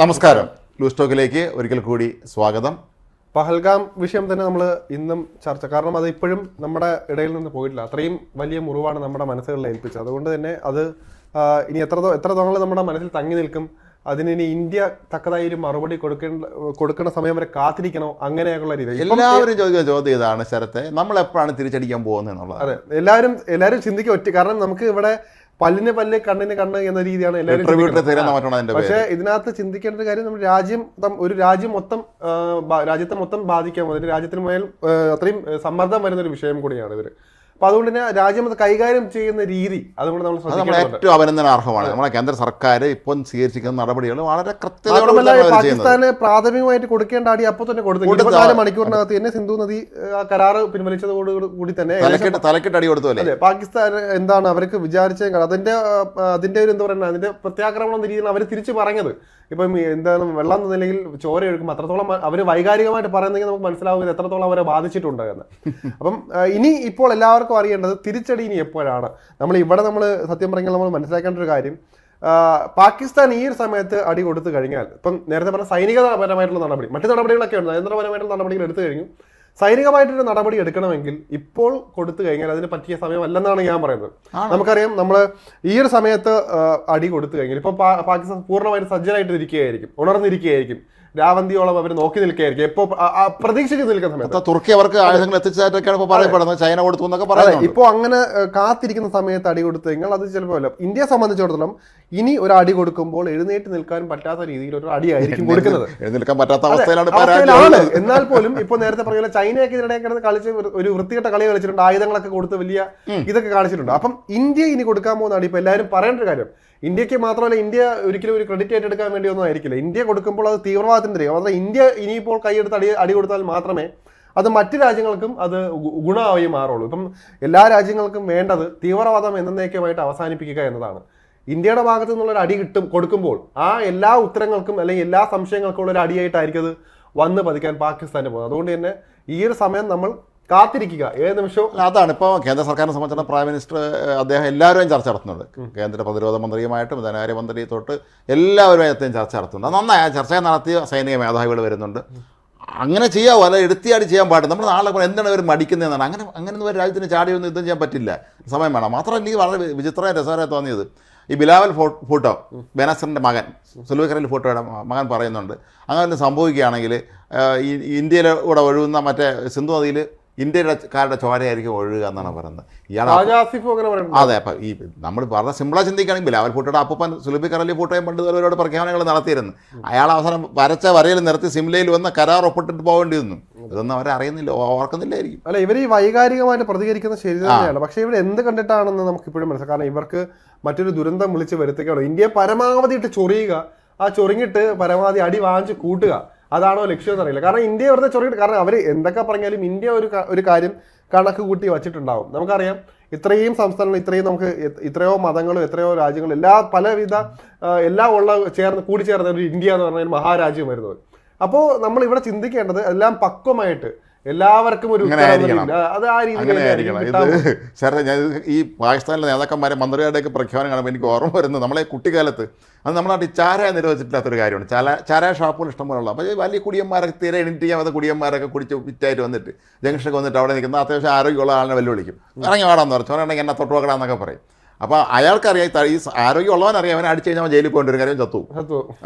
നമസ്കാരം. ലൂസ് ടോക്കിലേക്ക് ഒരിക്കൽ കൂടി സ്വാഗതം. പഹൽഗാം വിഷയം തന്നെ നമ്മൾ ഇന്നും ചർച്ച. കാരണം അത് ഇപ്പോഴും നമ്മുടെ ഇടയിൽ നിന്ന് പോയിട്ടില്ല. അത്രയും വലിയ മുറിവാണ് നമ്മുടെ മനസ്സുകളിൽ ഏൽപ്പിച്ചത്. അതുകൊണ്ട് തന്നെ അത് ഇനി എത്ര എത്ര തവണ നമ്മുടെ മനസ്സിൽ തങ്ങി നിൽക്കും അതിന് ഇനി ഇന്ത്യ തക്കതായി ഒരു മറുപടി കൊടുക്കേണ്ട കൊടുക്കുന്ന സമയം വരെ കാത്തിരിക്കണോ? അങ്ങനെയൊക്കെയുള്ള രീതി. എല്ലാവരും ചോദിക്കുന്ന ചോദ്യം ഇതാണ് ശരത്തെ. നമ്മൾ എപ്പോഴാണ് തിരിച്ചടിക്കാൻ പോകുന്നത് എന്നുള്ളത്? അതെ. എല്ലാവരും എല്ലാവരും ചിന്തിക്കുക ഒറ്റ കാരണം നമുക്ക് ഇവിടെ പല്ലിന് പല്ല് കണ്ണിന് കണ്ണ് എന്ന രീതിയാണ് എല്ലാവരും പക്ഷെ ഇതിനകത്ത് ചിന്തിക്കേണ്ട ഒരു കാര്യം നമ്മൾ രാജ്യം ഒരു രാജ്യം മൊത്തം രാജ്യത്തെ മൊത്തം ബാധിക്കാൻ പോകുന്നത്. രാജ്യത്തിന് മേൽ അത്രയും സമ്മർദ്ദം വരുന്ന ഒരു വിഷയം കൂടിയാണ് ഇവർ. അപ്പൊ അതുകൊണ്ട് തന്നെ രാജ്യം അത് കൈകാര്യം ചെയ്യുന്ന രീതി അതുകൊണ്ട് നമ്മൾ നമ്മൾ ഏറ്റവും അഭിനന്ദനാർഹമാണ്. നമ്മുടെ കേന്ദ്ര സർക്കാർ ഇപ്പം സ്വീകരിച്ചിരിക്കുന്ന നടപടികൾ വളരെ കൃത്യതയോടെ പാകിസ്ഥാന് പ്രാഥമികമായിട്ട് കൊടുക്കേണ്ട അടി അപ്പൊ തന്നെ കൊടുത്തു. ഇരുപത്തിനാല് മണിക്കൂറിനകത്ത് തന്നെ സിന്ധു നദി കരാറ് പിൻവലിച്ചതോട് കൂടി തന്നെ തലക്കെട്ട് അടി കൊടുത്തു അല്ലേ? പാകിസ്ഥാൻ എന്താണ് അവർക്ക് വിചാരിച്ച അതിന്റെ അതിന്റെ ഒരു എന്താ പറയുക അതിന്റെ പ്രത്യാക്രമണം എന്ന രീതിയിൽ അവർ തിരിച്ചു പറഞ്ഞത്. ഇപ്പം എന്താണ് വെള്ളം എന്ന നിലയിൽ ചോര എടുക്കുമ്പോൾ അത്രത്തോളം അവർ വൈകാരികമായിട്ട് പറയുന്നെങ്കിൽ നമുക്ക് മനസ്സിലാവും ഇത് എത്രത്തോളം അവരെ ബാധിച്ചിട്ടുണ്ട് എന്ന്. അപ്പം ഇനി ഇപ്പോൾ എല്ലാവർക്കും അറിയേണ്ടത് തിരിച്ചടി ഇനി എപ്പോഴാണ്? നമ്മൾ ഇവിടെ നമ്മൾ സത്യം പറഞ്ഞാൽ നമ്മൾ മനസ്സിലാക്കേണ്ട ഒരു കാര്യം പാകിസ്ഥാൻ ഈ ഒരു സമയത്ത് അടി കൊടുത്തു കഴിഞ്ഞാൽ ഇപ്പം നേരത്തെ പറഞ്ഞ സൈനികപരമായിട്ടുള്ള നടപടി മറ്റു നടപടികളൊക്കെ ഉണ്ട് നയന്ത്രപരമായിട്ടുള്ള നടപടികൾ എടുത്തു കഴിഞ്ഞു സൈനികമായിട്ടൊരു നടപടി എടുക്കണമെങ്കിൽ ഇപ്പോൾ കൊടുത്തു കഴിഞ്ഞാൽ അതിന് പറ്റിയ സമയമല്ലെന്നാണ് ഞാൻ പറയുന്നത്. നമുക്കറിയാം നമ്മൾ ഈ ഒരു സമയത്ത് അടി കൊടുത്തു കഴിഞ്ഞാൽ ഇപ്പൊ പാകിസ്ഥാൻ പൂർണമായിട്ട് സജ്ജനായിട്ട് ഇരിക്കുകയായിരിക്കും ഉണർന്നിരിക്കുകയായിരിക്കും. രാവന്തിയോളം അവർ നോക്കി നിൽക്കുകയായിരിക്കും. എപ്പോ ആ പ്രതീക്ഷിച്ച് നിൽക്കുന്ന സമയത്ത്. തുർക്കി അവർക്ക് ആയുധങ്ങൾ എത്തിച്ചതായിട്ടൊക്കെയാണ് ഇപ്പോൾ പറയപ്പെടുന്നത്. ചൈന കൊടുത്തു എന്നൊക്കെ പറയാം ഇപ്പോൾ അങ്ങനെ കാത്തിരിക്കുന്ന സമയത്ത് അടി കൊടുത്തു കഴിഞ്ഞാൽ അത് ചിലപ്പോൾ അല്ല. ഇന്ത്യയെ സംബന്ധിച്ചിടത്തോളം ഇനി ഒരു അടി കൊടുക്കുമ്പോൾ എഴുന്നേറ്റ് നിൽക്കാൻ പറ്റാത്ത രീതിയിൽ ഒരു അടിയായിരിക്കും കൊടുക്കുന്നത്. എഴുന്നേൽക്കാൻ പറ്റാത്ത അവസ്ഥയിലാണ് ഇപ്പോൾ എന്നാൽ പോലും ഇപ്പോൾ നേരത്തെ പറഞ്ഞ ചൈനയൊക്കെ ഇതിനിടെ കിടന്ന് കളിച്ച് ഒരു- വൃത്തികെട്ട കളി കളിച്ചിട്ടുണ്ട്. ആയുധങ്ങളൊക്കെ കൊടുത്ത് വലിയ ഇതൊക്കെ കാണിച്ചിട്ടുണ്ട്. അപ്പം ഇന്ത്യ ഇനി കൊടുക്കാൻ പോകുന്നതാണ് ഇപ്പൊ എല്ലാവരും പറയേണ്ട ഒരു കാര്യം. ഇന്ത്യയ്ക്ക് മാത്രമല്ല ഇന്ത്യ ഒരിക്കലും ഒരു ക്രെഡിറ്റ് ഏറ്റെടുക്കാൻ വേണ്ടി ഒന്നും ആയിരിക്കില്ല. ഇന്ത്യ കൊടുക്കുമ്പോൾ അത് തീവ്രവാദത്തിന്റെ തിരികെ അതായത് ഇന്ത്യ ഇനിയിപ്പോൾ കൈയെടുത്ത് അടി അടി കൊടുത്താൽ മാത്രമേ അത് മറ്റ് രാജ്യങ്ങൾക്കും അത് ഗുണമായി മാറുള്ളൂ. ഇപ്പം എല്ലാ രാജ്യങ്ങൾക്കും വേണ്ടത് തീവ്രവാദം എന്നേക്കുമായിട്ട് അവസാനിപ്പിക്കുക എന്നതാണ്. ഇന്ത്യയുടെ ഭാഗത്തു നിന്നുള്ളൊരു അടി കിട്ടും കൊടുക്കുമ്പോൾ ആ എല്ലാ ഉത്തരങ്ങൾക്കും അല്ലെങ്കിൽ എല്ലാ സംശയങ്ങൾക്കും ഉള്ള ഒരു അടിയായിട്ടായിരിക്കും അത് വന്ന് പതിക്കാൻ പാകിസ്ഥാന് പോകുന്നത്. അതുകൊണ്ട് തന്നെ ഈ ഒരു സമയം നമ്മൾ കാത്തിരിക്കുക. ഏത് നിമിഷവും. അതാണ്. ഇപ്പോൾ കേന്ദ്ര സർക്കാരിനെ സംബന്ധിച്ചിടത്തോളം പ്രൈം മിനിസ്റ്റർ അദ്ദേഹം എല്ലാവരുമായും ചർച്ച നടത്തുന്നുണ്ട്. കേന്ദ്ര പ്രതിരോധ മന്ത്രിയുമായിട്ടും ധനകാര്യമന്ത്രി തൊട്ട് എല്ലാവരുമായിട്ടും ചർച്ച നടത്തുന്നുണ്ട്. അത് നന്നായി. ആ ചർച്ച നടത്തിയ സൈനിക മേധാവികൾ വരുന്നുണ്ട്. അങ്ങനെ ചെയ്യാവോ? അല്ല എടുത്തിയാടി ചെയ്യാൻ പാടില്ല. നമ്മൾ നാളെ എന്താണ് ഇവർ മടിക്കുന്നതെന്നാണ്. അങ്ങനെ അങ്ങനെ ഒരു രാജ്യത്തിന് ചാടിയൊന്നും യുദ്ധം ചെയ്യാൻ പറ്റില്ല. സമയം വേണം. മാത്രമല്ല എനിക്ക് വളരെ വിചിത്രമായ രസകരമായി തോന്നിയത് ഈ ബിലാവൽ ഫോ ഫോട്ടോ ബെനസറിന്റെ മകൻ സുൽവിക്കറിൽ ഫോട്ടോയുടെ മകൻ പറയുന്നുണ്ട്. അങ്ങനെ സംഭവിക്കുകയാണെങ്കിൽ ഈ ഇന്ത്യയിലൂടെ ഒഴുകുന്ന മറ്റേ സിന്ധു നദിയിൽ ഇന്ത്യക്കാരുടെ ചോരയായിരിക്കും ഒഴുകുക എന്നാണ് പറയുന്നത്. ഇയാൾ അതെ അപ്പം ഈ നമ്മൾ പറഞ്ഞ സിമ്പിളാ ചിന്തിക്കുകയാണെങ്കിൽ ബിലാവൽ ഫുട്ടോയുടെ അപ്പൻ സുലഭി കറലി ഫുട്ടോയും പണ്ട് ഒരുപാട് പ്രഖ്യാപനങ്ങൾ നടത്തിയിരുന്നു. അയാൾ അവസാനം വരച്ച വരയിൽ നിർത്തി സിംലയിൽ വന്ന് കരാർ ഒപ്പിട്ടിട്ട് പോകേണ്ടി വന്നു. ഇതൊന്നും അവരെ അറിയുന്നില്ല ഓർക്കുന്നില്ലായിരിക്കും. അല്ല ഇവർ ഈ വൈകാരികമായിട്ട് പ്രതികരിക്കുന്ന ശരി തന്നെയാണ്. പക്ഷേ ഇവർ എന്ത് കണ്ടിട്ടാണെന്ന് നമുക്ക് ഇപ്പോഴും മനസ്സിലാക്കാം കാരണം ഇവർക്ക് മറ്റൊരു ദുരന്തം വിളിച്ച് വരുത്തുകയാണ് ഇന്ത്യയെ പരമാവധി ഇട്ട് ചൊറിയുക. ആ ചൊറിഞ്ഞിട്ട് പരമാവധി അടി വാങ്ങിച്ച് കൂട്ടുക. അതാണോ ലക്ഷ്യം എന്നറിയില്ല കാരണം ഇന്ത്യ വെറുതെ ചൊറിയിട്ട് കാരണം അവർ എന്തൊക്കെ പറഞ്ഞാലും ഇന്ത്യ ഒരു ഒരു കാര്യം കണക്ക് കൂട്ടി വച്ചിട്ടുണ്ടാവും. നമുക്കറിയാം ഇത്രയും സംസ്ഥാനങ്ങൾ ഇത്രയും നമുക്ക് ഇത്രയോ മതങ്ങളും എത്രയോ രാജ്യങ്ങളും എല്ലാ പലവിധ എല്ലാം ഉള്ള ചേർന്ന് കൂടി ചേർന്ന ഒരു ഇന്ത്യ എന്ന് പറഞ്ഞാൽ മഹാരാജ്യം വരുന്നത്. അപ്പോൾ നമ്മൾ ഇവിടെ ചിന്തിക്കേണ്ടത് എല്ലാം പക്വമായിട്ട് എല്ലാവർക്കും ഒരു. അത് ആ രീതിയിൽ ഞാൻ ഈ പാകിസ്ഥാനിലെ നേതാക്കന്മാരെ മന്ത്രിയുടെയൊക്കെ പ്രഖ്യാപനം കാണുമ്പോൾ എനിക്ക് ഓർമ്മ വരുന്നത് നമ്മളെ കുട്ടിക്കാലത്ത് അത് നമ്മുടെ നാട്ടിൽ ചാര നിരോധിച്ചിട്ടില്ലാത്തൊരു കാര്യമാണ്. ചാല ചാര ഷാപ്പുകൾ ഇഷ്ടംപോലുള്ള അപ്പോൾ വലിയ കുടിയന്മാരൊക്കെ തീരെ എണീറ്റ് ചെയ്യാത്ത കുടിയന്മാരൊക്കെ കുടിച്ച് വിറ്റായിട്ട് വന്നിട്ട് ജംഗ്ഷനൊക്കെ വന്നിട്ട് അവിടെ നിൽക്കുന്ന അത്യാവശ്യം ആരോഗ്യമുള്ള ആളിനെ വെല്ലുവിളിക്കും. ഇറങ്ങി വാടാന്ന് പറഞ്ഞു. ചോറാണെങ്കിൽ എന്നെ തൊട്ട് നോക്കണമെന്നൊക്കെ പറയും. അപ്പോൾ അയാൾക്കറിയാം ഈ ആരോഗ്യമുള്ളവൻ അറിയാം അവനെ അടിച്ചു കഴിഞ്ഞാൽ ജയിലിൽ പോകേണ്ട ഒരു കാര്യം ചത്തു.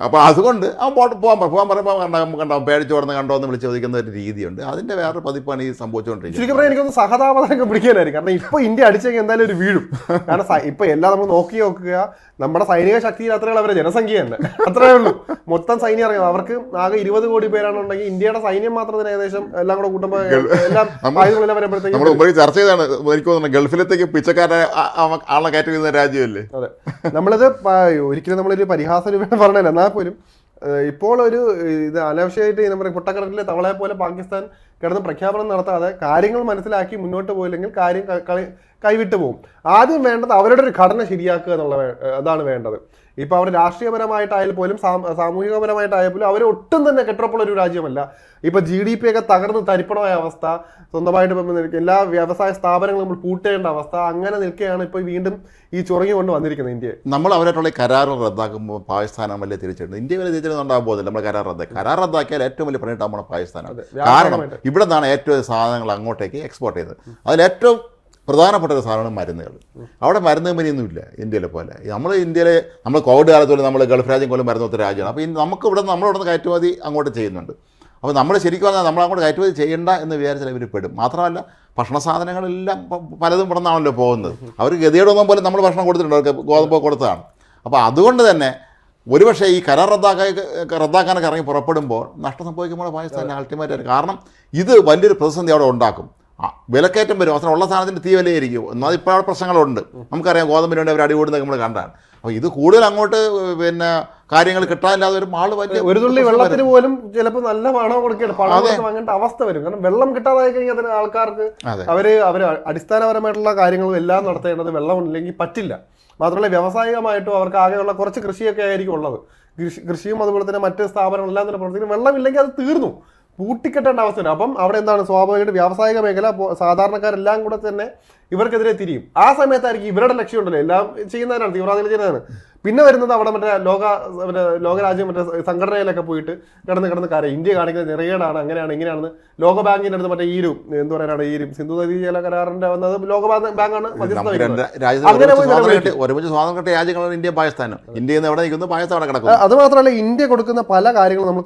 അപ്പോൾ അതുകൊണ്ട് അവൻ പോട്ട് പോകാൻ പറ- പോകാൻ പറയുമ്പോൾ കണ്ടോ കണ്ടോ പേടിച്ചു കൊടുന്ന് കണ്ടോ എന്ന് വിളിച്ച് ചോദിക്കുന്ന ഒരു രീതിയുണ്ട്. അതിന്റെ വേറൊരു പതിപ്പാണ് ഈ സംഭവിച്ചുകൊണ്ടിരിക്കുന്നത്. ശരിക്കും പറഞ്ഞാൽ എനിക്കൊന്ന് സഹതാപതൊക്കെ പിടിക്കാനായിരിക്കും. കാരണം ഇപ്പോൾ ഇന്ത്യ അടിച്ചെങ്കിൽ എന്തായാലും ഒരു വീഴും. കാരണം ഇപ്പോൾ എല്ലാം നമ്മൾ നോക്കി നോക്കുക. നമ്മുടെ സൈനിക ശക്തിയിൽ അത്രയുള്ള അവരുടെ ജനസംഖ്യ തന്നെ. അത്രേ ഉള്ളൂ. മൊത്തം സൈന്യം ഇറങ്ങും അവർക്ക് ആകെ ഇരുപത് കോടി പേരാണെന്നുണ്ടെങ്കിൽ ഇന്ത്യയുടെ സൈന്യം മാത്രം തന്നെ ഏകദേശം എല്ലാം കൂടെ കൂട്ടുമ്പോൾ എല്ലാം ആയുധങ്ങളെല്ലാം വരുമ്പോഴത്തേക്കും ചർച്ച ചെയ്താണ്. എനിക്ക് തോന്നുന്നു ഗൾഫിലത്തേക്ക് പിച്ചക്കാരെ ആളെ കയറ്റി രാജ്യമല്ലേ? അതെ. നമ്മളത് ഒരിക്കലും നമ്മളൊരു പരിഹാസ രൂപേണ പറഞ്ഞില്ല. എന്നാൽ പോലും ഇപ്പോൾ ഒരു ഇത് അനാവശ്യമായിട്ട് നമ്മുടെ കുട്ടക്കടലിലെ തവളയെ പോലെ പാകിസ്ഥാൻ കിടന്ന് പ്രഖ്യാപനം നടത്താതെ കാര്യങ്ങൾ മനസ്സിലാക്കി മുന്നോട്ട് പോയില്ലെങ്കിൽ കാര്യം കൈവിട്ടു പോകും. ആദ്യം വേണ്ടത് അവരുടെ ഒരു ഘടന ശരിയാക്കുക എന്നുള്ള അതാണ് വേണ്ടത്. ഇപ്പൊ അവർ രാഷ്ട്രീയപരമായിട്ടായാലും പോലും സാമൂഹികപരമായിട്ടായാൽ പോലും അവർ ഒട്ടും തന്നെ കെട്ടുറപ്പുള്ള ഒരു രാജ്യമല്ല. ഇപ്പോൾ ജി ഡി പി ഒക്കെ തകർന്ന് തരിപ്പണമായ അവസ്ഥ സ്വന്തമായിട്ട് എല്ലാ വ്യവസായ സ്ഥാപനങ്ങളും നമ്മൾ പൂട്ടേണ്ട അവസ്ഥ അങ്ങനെ നിൽക്കുകയാണ് ഇപ്പോൾ വീണ്ടും ഈ ചുറങ്ങി കൊണ്ട് വന്നിരിക്കുന്നത് ഇന്ത്യ നമ്മൾ അവരായിട്ടുള്ള കരാർ റദ്ദാക്കുമ്പോൾ പാകിസ്ഥാനം വലിയ തിരിച്ചിട്ടുണ്ട് ഇന്ത്യ വലിയ തിരിച്ചൊന്നും ഉണ്ടാകാൻ പോകുന്നില്ല. നമ്മൾ കരാർ റദ്ദാക്കി. കരാർ റദ്ദാക്കിയാൽ ഏറ്റവും വലിയ പണിയിട്ടാണ് പാകിസ്ഥാനാണ്. കാരണം. ഇവിടെ നിന്നാണ് ഏറ്റവും സാധനങ്ങൾ അങ്ങോട്ടേക്ക് എക്സ്പോർട്ട് ചെയ്തത് അതിൽ ഏറ്റവും പ്രധാനപ്പെട്ട ഒരു സാധനമാണ് മരുന്നുകൾ. അവിടെ മരുന്ന് കമ്പനിയൊന്നും ഇല്ല ഇന്ത്യയിലെ പോലെ. നമ്മൾ ഇന്ത്യയിലെ നമ്മൾ കോവിഡ് കാലത്ത് പോലും നമ്മൾ ഗൾഫ് രാജ്യം പോലും മരുന്ന് ഒത്തിരി രാജ്യമാണ്. അപ്പോൾ നമുക്ക് ഇവിടെ നമ്മളിവിടെ നിന്ന് കയറ്റുമതി അങ്ങോട്ട് ചെയ്യുന്നുണ്ട്. അപ്പോൾ നമ്മൾ ശരിക്കും പറഞ്ഞാൽ നമ്മൾ അങ്ങോട്ട് കയറ്റുമതി ചെയ്യേണ്ട എന്ന് വിചാരിച്ചാൽ ഇവർ പെടും. മാത്രമല്ല ഭക്ഷണ സാധനങ്ങളെല്ലാം പലതും ഇവിടെ നിന്നാണല്ലോ പോകുന്നത് അവർ ഗതികേടൊന്നും പോലും നമ്മൾ ഭക്ഷണം കൊടുത്തിട്ടുണ്ട്. അവർക്ക് ഗോതമ്പ് കൊടുത്തതാണ്. അപ്പോൾ അതുകൊണ്ട് തന്നെ ഒരുപക്ഷേ ഈ കരാർ റദ്ദാക്കാൻ റദ്ദാക്കാനൊക്കെ ഇറങ്ങി പുറപ്പെടുമ്പോൾ നഷ്ടം സംഭവിക്കുമ്പോൾ പാകിസ്ഥാൻ അൾട്ടിമേറ്റ് കാരണം ഇത് വലിയൊരു പ്രതിസന്ധി അവിടെ ഉണ്ടാക്കും. വിലക്കയറ്റം വരും. അവസരം ഉള്ള സാധനത്തിന് തീ വിലയായിരിക്കും. എന്നാൽ ഇപ്പോൾ അവിടെ പ്രശ്നങ്ങളുണ്ട്. നമുക്കറിയാം ഗോതമ്പിന് വേണ്ടി അവർ അടികൂടുന്നത് നമ്മൾ കണ്ടാണ്. അപ്പോൾ ഇത് കൂടുതൽ അങ്ങോട്ട് പിന്നെ കാര്യങ്ങൾ കിട്ടാനില്ലാതെ ഒരു ആൾ വലിയ ഒരു തുള്ളി വെള്ളത്തിന് പോലും ചിലപ്പോൾ നല്ല പണം കൊടുക്കുകയാണ് പണം വാങ്ങേണ്ട അവസ്ഥ വരും. കാരണം വെള്ളം കിട്ടാതായി കഴിഞ്ഞാൽ അതിന് ആൾക്കാർക്ക് അവർ അവർ അടിസ്ഥാനപരമായിട്ടുള്ള കാര്യങ്ങളും എല്ലാം നടത്തേണ്ടത് വെള്ളം ഇല്ലെങ്കിൽ പറ്റില്ല. മാത്രമല്ല വ്യാവസായികമായിട്ടും അവർക്ക് ആകെയുള്ള കുറച്ച് കൃഷിയൊക്കെ ആയിരിക്കും ഉള്ളത്. കൃഷി കൃഷിയും അതുപോലെ തന്നെ മറ്റ് സ്ഥാപനങ്ങളെല്ലാം തന്നെ പ്രവർത്തിക്കും വെള്ളമില്ലെങ്കിൽ അത് തീർന്നു. പൂട്ടിക്കെട്ടേണ്ട അവസ്ഥ വരും അപ്പം അവിടെ എന്താണ്? സ്വാഭാവികമായിട്ട് വ്യാവസായിക മേഖല സാധാരണക്കാരെല്ലാം കൂടെ തന്നെ ഇവർക്കെതിരെ തിരിയും. ആ സമയത്തായിരിക്കും ഇവരുടെ ലക്ഷ്യമുണ്ടല്ലോ എല്ലാം ചെയ്യുന്നതിനാണ് തീവ്രവാദികൾ ചെയ്യുന്നതാണ് പിന്നെ വരുന്നത് അവിടെ മറ്റേ ലോക മറ്റേ ലോകരാജ്യം മറ്റേ സംഘടനയിലൊക്കെ പോയിട്ട് കിടന്ന് കിടന്ന് കാര്യം. ഇന്ത്യ കാണിക്കുന്നത് നിറയേടാണ് അങ്ങനെയാണ് ഇങ്ങനെയാണെന്ന് ലോക ബാങ്കിന്റെ അടുത്ത് മറ്റേ ഈരും എന്ത് പറയാനാണ് ഈരും? സിന്ധു നദീ ജല കരാറിന്റെ വന്നത് ലോക ബാങ്ക് ബാങ്കാണ് ഒരുമിച്ച് സ്വാതന്ത്ര്യം. കിട്ടിയ- രാജ്യങ്ങളാണ് ഇന്ത്യ പാകിസ്ഥാനും. ഇന്ത്യയിൽ നിന്ന് എവിടെ നിൽക്കുന്നു? പാകിസ്ഥാൻ അവിടെ കിടക്കുന്നു. അത് മാത്രമല്ല ഇന്ത്യ കൊടുക്കുന്ന പല കാര്യങ്ങളും നമ്മൾ